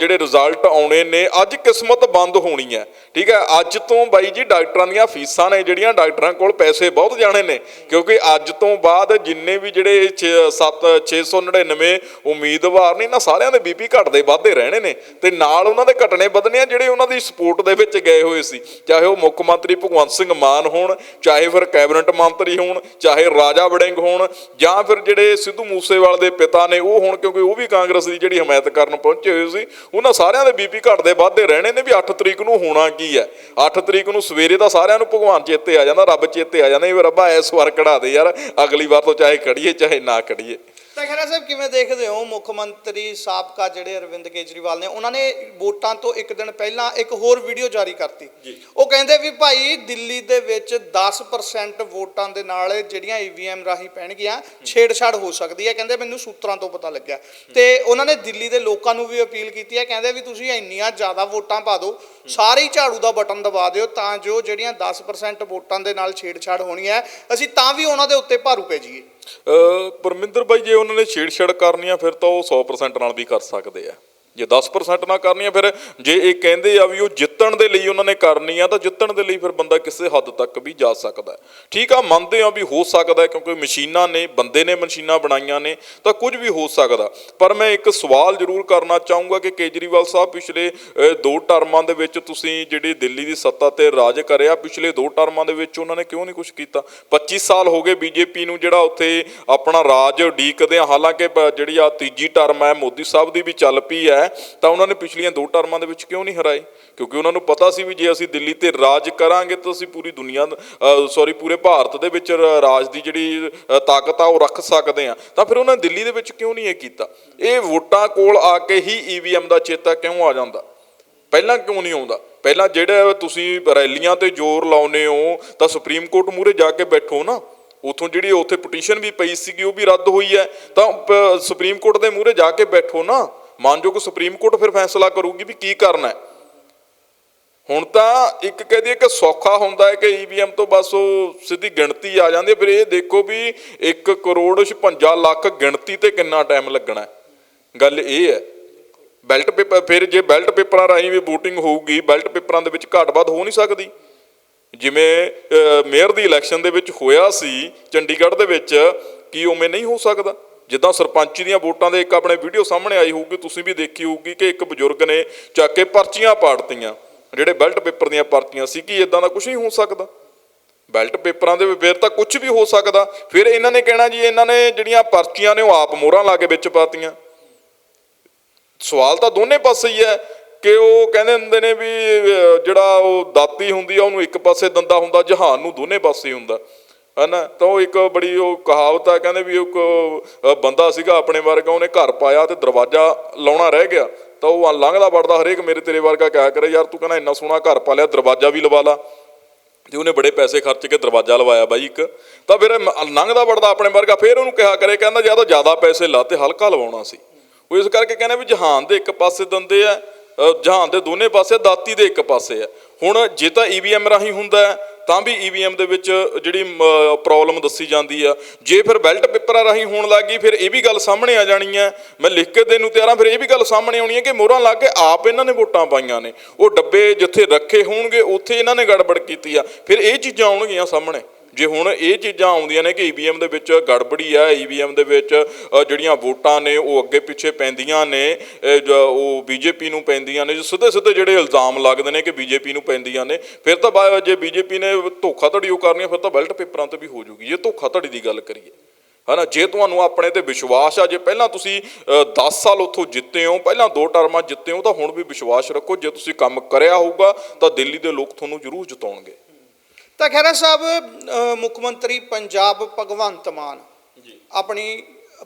ਜਿਹੜੇ ਰਿਜ਼ਲਟ ਆਉਣੇ ਨੇ, ਅੱਜ ਕਿਸਮਤ ਬੰਦ ਹੋਣੀ ਹੈ। ਠੀਕ ਹੈ, ਅੱਜ ਤੋਂ ਬਾਈ ਜੀ ਡਾਕਟਰਾਂ ਦੀਆਂ ਫੀਸਾਂ ਨੇ, ਜਿਹੜੀਆਂ ਡਾਕਟਰਾਂ ਕੋਲ ਪੈਸੇ ਬਹੁਤ ਜਾਣੇ ਨੇ, ਕਿਉਂਕਿ ਅੱਜ ਤੋਂ ਬਾਅਦ ਜਿੰਨੇ ਵੀ ਜਿਹੜੇ 7 699 ਉਮੀਦਵਾਰ ਨੇ, ਇਹਨਾਂ ਸਾਰਿਆਂ ਦੇ ਬੀਪੀ ਘਟਦੇ ਵੱਧਦੇ ਰਹਿਣੇ ਨੇ, ਤੇ ਨਾਲ ਉਹਨਾਂ ਦੇ ਘਟਣੇ ਵਧਣੇ ਆ, ਜਿਹੜੇ ਉਹਨਾਂ ਦੀ ਸਪੋਰਟ ਦੇ ਵਿੱਚ ਗਏ ਹੋਏ ਸੀ। ਚਾਹੇ ਉਹ ਮੁੱਖ ਮੰਤਰੀ ਭਗਵੰਤ ਸਿੰਘ ਮਾਨ ਹੋਣ, ਚਾਹੇ ਫਿਰ ਕੈਬਨਿਟ ਮੰਤਰੀ ਹੋਣ, ਚਾਹੇ ਰਾਜਾ ਵੜਿੰਗ ਹੋਣ, ਜਾਂ ਫਿਰ ਜਿਹੜੇ ਸਿੱਧੂ ਮੂਸੇਵਾਲ ਦੇ ਪਿਤਾ ਨੇ ਉਹ ਹੋਣ, ਕਿਉਂਕਿ ਉਹ ਵੀ ਕਾਂਗਰਸ ਦੀ ਜਿਹੜੀ ਹਮਾਇਤ ਕਰਨ ਪਹੁੰਚੇ ਹੋਏ ਸੀ, ਉਹਨਾਂ ਸਾਰਿਆਂ ਦੇ ਬੀਪੀ ਘਟਦੇ ਵੱਧਦੇ ਰਹਿਣੇ ਨੇ ਵੀ 8 ਤਰੀਕ ਨੂੰ ਹੋਣਾ ਕੀ ਹੈ। 8 ਤਰੀਕ ਨੂੰ ਸਵੇਰੇ ਤਾਂ ਸਾਰਿਆਂ ਨੂੰ ਭਗਵਾਨ ਚੇਤੇ ਆ ਜਾਂਦਾ, ਰੱਬ ਚੇਤੇ ਆ ਜਾਂਦਾ, ਵੀ ਰੱਬਾ ਇਸ ਵਾਰ ਕਢਾ ਦੇ ਯਾਰ, ਅਗਲੀ ਵਾਰ ਤੋਂ ਚਾਹੇ ਕੜੀਏ, ਚਾਹੇ ਨਾ ਕੜੀਏ। ਤਾਂ ਖੈਰਾ ਸਾਹਿਬ ਕਿਵੇਂ ਦੇਖਦੇ ਹੋ ਮੁੱਖ ਮੰਤਰੀ ਸਾਬਕਾ ਜਿਹੜੇ ਅਰਵਿੰਦ ਕੇਜਰੀਵਾਲ ਨੇ ਉਹਨਾਂ ਨੇ ਵੋਟਾਂ ਤੋਂ ਇੱਕ ਦਿਨ ਪਹਿਲਾਂ ਇੱਕ ਹੋਰ ਵੀਡੀਓ ਜਾਰੀ ਕਰਤੀ। ਉਹ ਕਹਿੰਦੇ ਵੀ ਭਾਈ ਦਿੱਲੀ ਦੇ ਵਿੱਚ 10% ਵੋਟਾਂ ਦੇ ਨਾਲ ਜਿਹੜੀਆਂ ਈਵੀਐਮ ਰਾਹੀਂ ਪੈਣਗੀਆਂ ਛੇੜਛਾੜ ਹੋ ਸਕਦੀ ਹੈ। ਕਹਿੰਦੇ ਮੈਨੂੰ ਸੂਤਰਾਂ ਤੋਂ ਪਤਾ ਲੱਗਿਆ। ਤੇ ਉਹਨਾਂ ਨੇ ਦਿੱਲੀ ਦੇ ਲੋਕਾਂ ਨੂੰ ਵੀ ਅਪੀਲ ਕੀਤੀ ਹੈ ਕਹਿੰਦੇ ਵੀ ਤੁਸੀਂ ਇੰਨੀਆਂ ਜ਼ਿਆਦਾ ਵੋਟਾਂ ਪਾ ਦਿਓ ਸਾਰੇ ਝਾੜੂ ਦਾ ਬਟਨ ਦਬਾ ਦਿਓ ਤਾਂ ਜੋ ਜਿਹੜੀਆਂ 10% ਵੋਟਾਂ ਦੇ ਨਾਲ ਛੇੜਛਾੜ ਹੋਣੀ ਹੈ ਅਸੀਂ ਤਾਂ ਵੀ ਉਹਨਾਂ ਦੇ ਉੱਤੇ ਭਾਰੂ ਪੈ ਜਾਈਏ। ਪਰਮਿੰਦਰ ਬਾਈ, ਜੇ ਉਹਨਾਂ ਨੇ ਛੇੜਛਾੜ ਕਰਨੀ ਆ, ਫਿਰ ਤਾਂ ਉਹ 100% ਨਾਲ ਵੀ ਕਰ ਸਕਦੇ ਆ। ਜੇ 10% ਨਾ ਕਰਨੀ ਆ, ਫਿਰ ਜੇ ਇਹ ਕਹਿੰਦੇ ਆ ਵੀ ਉਹ ਜਿੱਤਣ ਦੇ ਲਈ ਉਹਨਾਂ ਨੇ ਕਰਨੀ ਆ, ਤਾਂ ਜਿੱਤਣ ਦੇ ਲਈ ਫਿਰ ਬੰਦਾ ਕਿਸੇ ਹੱਦ ਤੱਕ ਵੀ ਜਾ ਸਕਦਾ ਠੀਕ ਆ, ਮੰਨਦੇ ਆ ਵੀ ਹੋ ਸਕਦਾ ਕਿਉਂਕਿ ਮਸ਼ੀਨਾਂ ਨੇ, ਬੰਦੇ ਨੇ ਮਸ਼ੀਨਾਂ ਬਣਾਈਆਂ ਨੇ, ਤਾਂ ਕੁਝ ਵੀ ਹੋ ਸਕਦਾ। ਪਰ ਮੈਂ ਇੱਕ ਸਵਾਲ ਜ਼ਰੂਰ ਕਰਨਾ ਚਾਹੂੰਗਾ ਕਿ ਕੇਜਰੀਵਾਲ ਸਾਹਿਬ, ਪਿਛਲੇ ਦੋ ਟਰਮਾਂ ਦੇ ਵਿੱਚ ਤੁਸੀਂ ਜਿਹੜੀ ਦਿੱਲੀ ਦੀ ਸੱਤਾ ਤੇ ਰਾਜ ਕਰਿਆ, ਪਿਛਲੇ ਦੋ ਟਰਮਾਂ ਦੇ ਵਿੱਚ ਉਹਨਾਂ ਨੇ ਕਿਉਂ ਨਹੀਂ ਕੁਝ ਕੀਤਾ? 25 ਸਾਲ ਹੋ ਗਏ ਬੀਜੇਪੀ ਨੂੰ ਜਿਹੜਾ ਉੱਥੇ ਆਪਣਾ ਰਾਜ ਉਡੀਕਦੇ ਆ, ਹਾਲਾਂਕਿ ਜਿਹੜੀ ਆ ਤੀਜੀ ਟਰਮ ਹੈ, ਮੋਦੀ ਸਾਹਿਬ ਦੀ ਵੀ ਚੱਲ ਪਈ ਹੈ ਤਾਂ ਉਹਨਾਂ ਨੇ ਪਿਛਲੀਆਂ ਦੋ ਟਰਮਾਂ ਦੇ ਵਿੱਚ ਕਿਉਂ ਨਹੀਂ ਹਰਾਏ? ਕਿਉਂਕਿ ਉਹਨਾਂ ਨੂੰ ਪਤਾ ਸੀ ਵੀ ਜੇ ਅਸੀਂ ਦਿੱਲੀ ਤੇ ਰਾਜ ਕਰਾਂਗੇ ਤਾਂ ਅਸੀਂ ਪੂਰੀ ਦੁਨੀਆ ਸੌਰੀ ਪੂਰੇ ਭਾਰਤ ਦੇ ਵਿੱਚ ਰਾਜ ਦੀ ਜਿਹੜੀ ਤਾਕਤ ਆ ਉਹ ਰੱਖ ਸਕਦੇ ਆ ਤਾਂ ਫਿਰ ਉਹਨਾਂ ਨੇ ਦਿੱਲੀ ਦੇ ਵਿੱਚ ਕਿਉਂ ਨਹੀਂ ਇਹ ਕੀਤਾ? ਇਹ ਵੋਟਾਂ ਕੋਲ ਆ ਕੇ ਹੀ ਈਵੀਐਮ ਦਾ ਚੇਤਾ ਕਿਉਂ ਆ ਜਾਂਦਾ? ਪਹਿਲਾਂ ਕਿਉਂ ਨਹੀਂ ਆਉਂਦਾ? ਪਹਿਲਾਂ ਜਿਹੜਾ ਤੁਸੀਂ ਰੈਲੀਆਂ ਤੇ ਜ਼ੋਰ ਲਾਉਨੇ ਹੋ, ਤਾਂ ਸੁਪਰੀਮ ਕੋਰਟ ਮੂਹਰੇ ਜਾ ਕੇ ਬੈਠੋ ਨਾ। ਉਥੋਂ ਜਿਹੜੀ ਉੱਥੇ ਪਟੀਸ਼ਨ ਵੀ ਪਈ ਸੀਗੀ, ਉਹ ਵੀ ਰੱਦ ਹੋਈ ਹੈ। ਤਾਂ ਸੁਪਰੀਮ ਕੋਰਟ ਦੇ ਮੂਹਰੇ ਜਾ ਕੇ ਬੈਠੋ ਨਾ। ਮਾਨਯੋਗ ਸੁਪਰੀਮ ਕੋਰਟ ਫਿਰ ਫੈਸਲਾ ਕਰੂਗੀ ਵੀ ਕੀ ਕਰਨਾ ਹੈ। ਹੁਣ ਤਾਂ ਇੱਕ ਕਹਿ ਦਈਏ ਕਿ ਸੌਖਾ ਹੁੰਦਾ ਹੈ ਕਿ ਈਵੀਐਮ ਤੋਂ ਬਸ ਉਹ ਸਿੱਧੀ ਗਿਣਤੀ ਆ ਜਾਂਦੀ ਫਿਰ ਇਹ ਦੇਖੋ ਵੀ 1 ਕਰੋੜ 56 ਲੱਖ ਗਿਣਤੀ ਤੇ ਕਿੰਨਾ ਟਾਈਮ ਲੱਗਣਾ ਗੱਲ ਇਹ ਹੈ, ਬੈਲਟ ਪੇਪਰ, ਫਿਰ ਜੇ ਬੈਲਟ ਪੇਪਰਾਂ ਰਾਹੀਂ ਵੀ VOTING ਹੋਊਗੀ, ਬੈਲਟ ਪੇਪਰਾਂ ਦੇ ਵਿੱਚ ਘਾਟ ਵੱਧ ਹੋ ਨਹੀਂ ਸਕਦੀ। ਜਿਵੇਂ ਮੇਅਰ ਦੀ ਇਲੈਕਸ਼ਨ ਦੇ ਵਿੱਚ ਹੋਇਆ ਸੀ ਚੰਡੀਗੜ੍ਹ ਦੇ ਵਿੱਚ, ਕੀ ਉਵੇਂ ਨਹੀਂ ਹੋ ਸਕਦਾ? ਜਿੱਦਾਂ ਸਰਪੰਚੀ ਦੀਆਂ ਵੋਟਾਂ ਦੇ ਇੱਕ ਆਪਣੇ ਵੀਡੀਓ ਸਾਹਮਣੇ ਆਈ ਹੋਊਗੀ, ਤੁਸੀਂ ਵੀ ਦੇਖੀ ਹੋਊਗੀ ਕਿ ਇੱਕ ਬਜ਼ੁਰਗ ਨੇ ਚੱਕ ਕੇ ਪਰਚੀਆਂ ਪਾੜਤੀਆਂ। ਜਿਹੜੇ ਬੈਲਟ ਪੇਪਰ ਦੀਆਂ ਪਰਚੀਆਂ ਸੀ, ਕਿ ਇਦਾਂ ਦਾ ਕੁਝ ਨਹੀਂ ਹੋ ਸਕਦਾ? ਬੈਲਟ ਪੇਪਰਾਂ ਦੇ ਫਿਰ ਤਾਂ ਕੁਝ ਵੀ ਹੋ ਸਕਦਾ। ਫਿਰ ਇਹਨਾਂ ਨੇ ਕਹਿਣਾ ਜੀ, ਇਹਨਾਂ ਨੇ ਜਿਹੜੀਆਂ ਪਰਚੀਆਂ ਨੇ ਉਹ ਆਪ ਮੋਹਰਾਂ ਲਾ ਕੇ ਵਿੱਚ ਪਾਤੀਆਂ। ਸਵਾਲ ਤਾਂ ਦੋਨੇ ਪਾਸੇ ਹੀ ਹੈ ਕਿ ਉਹ ਕਹਿੰਦੇ ਹੁੰਦੇ ਨੇ ਵੀ ਜਿਹੜਾ ਉਹ ਦਾਤੀ ਹੁੰਦੀ ਆ, ਉਹਨੂੰ ਇੱਕ ਪਾਸੇ ਦੰਦਾ ਹੁੰਦਾ, ਜਹਾਨ ਨੂੰ ਦੋਨੇ ਪਾਸੇ ਹੀ ਹੁੰਦਾ। ਹਨਾ? ਤਾਂ ਉਹ ਇੱਕ ਬੜੀ ਉਹ ਕਹਾਵਤ ਆ, ਕਹਿੰਦੇ ਵੀ ਇੱਕ ਬੰਦਾ ਸੀਗਾ ਆਪਣੇ ਵਰਗਾ, ਉਹਨੇ ਘਰ ਪਾਇਆ ਤੇ ਦਰਵਾਜ਼ਾ ਲਾਉਣਾ ਰਹਿ ਗਿਆ। ਤਾਂ ਉਹ ਲੰਘਦਾ ਵੜਦਾ, ਹਰੇਕ ਮੇਰੇ ਤੇਰੇ ਵਰਗਾ ਕਿਆ ਕਰੇ? ਯਾਰ ਤੂੰ ਕਹਿੰਦਾ ਇੰਨਾ ਸੋਹਣਾ ਘਰ ਪਾ ਲਿਆ, ਦਰਵਾਜ਼ਾ ਵੀ ਲਵਾ ਲਾ। ਤੇ ਉਹਨੇ ਬੜੇ ਪੈਸੇ ਖਰਚ ਕੇ ਦਰਵਾਜ਼ਾ ਲਵਾਇਆ ਬਾਈ ਇੱਕ। ਤਾਂ ਫਿਰ ਲੰਘਦਾ ਵੜਦਾ ਆਪਣੇ ਵਰਗਾ, ਫਿਰ ਉਹਨੂੰ ਕਿਹਾ ਕਰੇ, ਕਹਿੰਦਾ ਜਾਂ ਤਾਂ ਜ਼ਿਆਦਾ ਪੈਸੇ ਲਾ ਤੇ ਹਲਕਾ ਲਵਾਉਣਾ ਸੀ। ਉਹ ਇਸ ਕਰਕੇ ਕਹਿੰਦਾ ਵੀ ਜਹਾਨ ਦੇ ਇੱਕ ਪਾਸੇ ਦੰਦੇ ਆ ਜਹਾਨ ਦੇ ਦੋਨੇ ਪਾਸੇ, ਦਾਤੀ ਦੇ ਇੱਕ ਪਾਸੇ ਆ। ਹੁਣ ਜੇ ਤਾਂ ਈਵੀਐਮ ਰਾਹੀਂ ਹੁੰਦਾ ਤਾਂ ਵੀ ਈਵੀਐਮ ਦੇ ਵਿੱਚ ਜਿਹੜੀ ਪ੍ਰੋਬਲਮ ਦੱਸੀ ਜਾਂਦੀ ਆ। ਜੇ ਫਿਰ ਬੈਲਟ ਪੇਪਰਾਂ ਰਾਹੀਂ ਹੋਣ ਲੱਗੀ ਫਿਰ ਇਹ ਵੀ ਗੱਲ ਸਾਹਮਣੇ ਆ ਜਾਣੀ ਹੈ ਮੈਂ ਲਿਖ ਕੇ ਦੇਣ ਨੂੰ ਤਿਆਰ ਹਾਂ ਫਿਰ ਇਹ ਵੀ ਗੱਲ ਸਾਹਮਣੇ ਆਉਣੀ ਹੈ ਕਿ ਮੋਹਰਾਂ ਲਾ ਕੇ ਆਪ ਇਹਨਾਂ ਨੇ ਵੋਟਾਂ ਪਾਈਆਂ ਨੇ। ਉਹ ਡੱਬੇ ਜਿੱਥੇ ਰੱਖੇ ਹੋਣਗੇ, ਉੱਥੇ ਇਹਨਾਂ ਨੇ ਗੜਬੜ ਕੀਤੀ ਆ। ਫਿਰ ਇਹ ਚੀਜ਼ਾਂ ਆਉਣਗੀਆਂ ਸਾਹਮਣੇ। ਜੇ ਹੁਣ ਇਹ ਚੀਜ਼ਾਂ ਆਉਂਦੀਆਂ ਨੇ ਕਿ ਈਵੀਐਮ ਦੇ ਵਿੱਚ ਗੜਬੜੀ ਆ ਈਵੀਐਮ ਦੇ ਵਿੱਚ ਜਿਹੜੀਆਂ ਵੋਟਾਂ ਨੇ ਉਹ ਅੱਗੇ ਪਿੱਛੇ ਪੈਂਦੀਆਂ ਨੇ ਇਹ ਜੋ ਉਹ ਬੀਜੇਪੀ ਨੂੰ ਪੈਂਦੀਆਂ ਨੇ ਜੋ ਸਿੱਧੇ ਸਿੱਧੇ ਜਿਹੜੇ ਇਲਜ਼ਾਮ ਲੱਗਦੇ ਨੇ ਕਿ ਬੀਜੇਪੀ ਨੂੰ ਪੈਂਦੀਆਂ ਨੇ ਫਿਰ ਤਾਂ ਬਾ- ਜੇ ਬੀਜੇਪੀ ਨੇ ਧੋਖਾਧੜੀ ਉਹ ਕਰਨੀ ਆ, ਫਿਰ ਤਾਂ ਬੈਲਟ ਪੇਪਰਾਂ ਤੇ ਵੀ ਹੋ ਜੂਗੀ। ਜੇ ਧੋਖਾਧੜੀ ਦੀ ਗੱਲ ਕਰੀਏ ਹਨਾ ਜੇ ਤੁਹਾਨੂੰ ਆਪਣੇ ਤੇ ਵਿਸ਼ਵਾਸ ਆ ਜੇ ਪਹਿਲਾਂ ਤੁਸੀਂ ਅ, 10 ਸਾਲ ਉੱਥੋਂ ਜਿੱਤੇ ਹੋ ਪਹਿਲਾਂ ਦੋ ਟਰਮਾਂ ਜਿੱਤੇ ਹੋ ਤਾਂ ਹੁਣ ਵੀ ਵਿਸ਼ਵਾਸ ਰੱਖੋ ਜੇ ਤੁਸੀਂ ਕੰਮ ਕਰਿਆ ਹੋਊਗਾ ਤਾਂ ਦਿੱਲੀ ਦੇ ਲੋਕ ਤੁਹਾਨੂੰ ਜ਼ਰੂਰ ਜਿਤਾਉਣਗੇ। ਤਾਂ ਖਹਿਰਾ ਸਾਹਿਬ ਮੁੱਖ ਮੰਤਰੀ ਪੰਜਾਬ ਭਗਵੰਤ ਮਾਨ ਜੀ। ਆਪਣੀ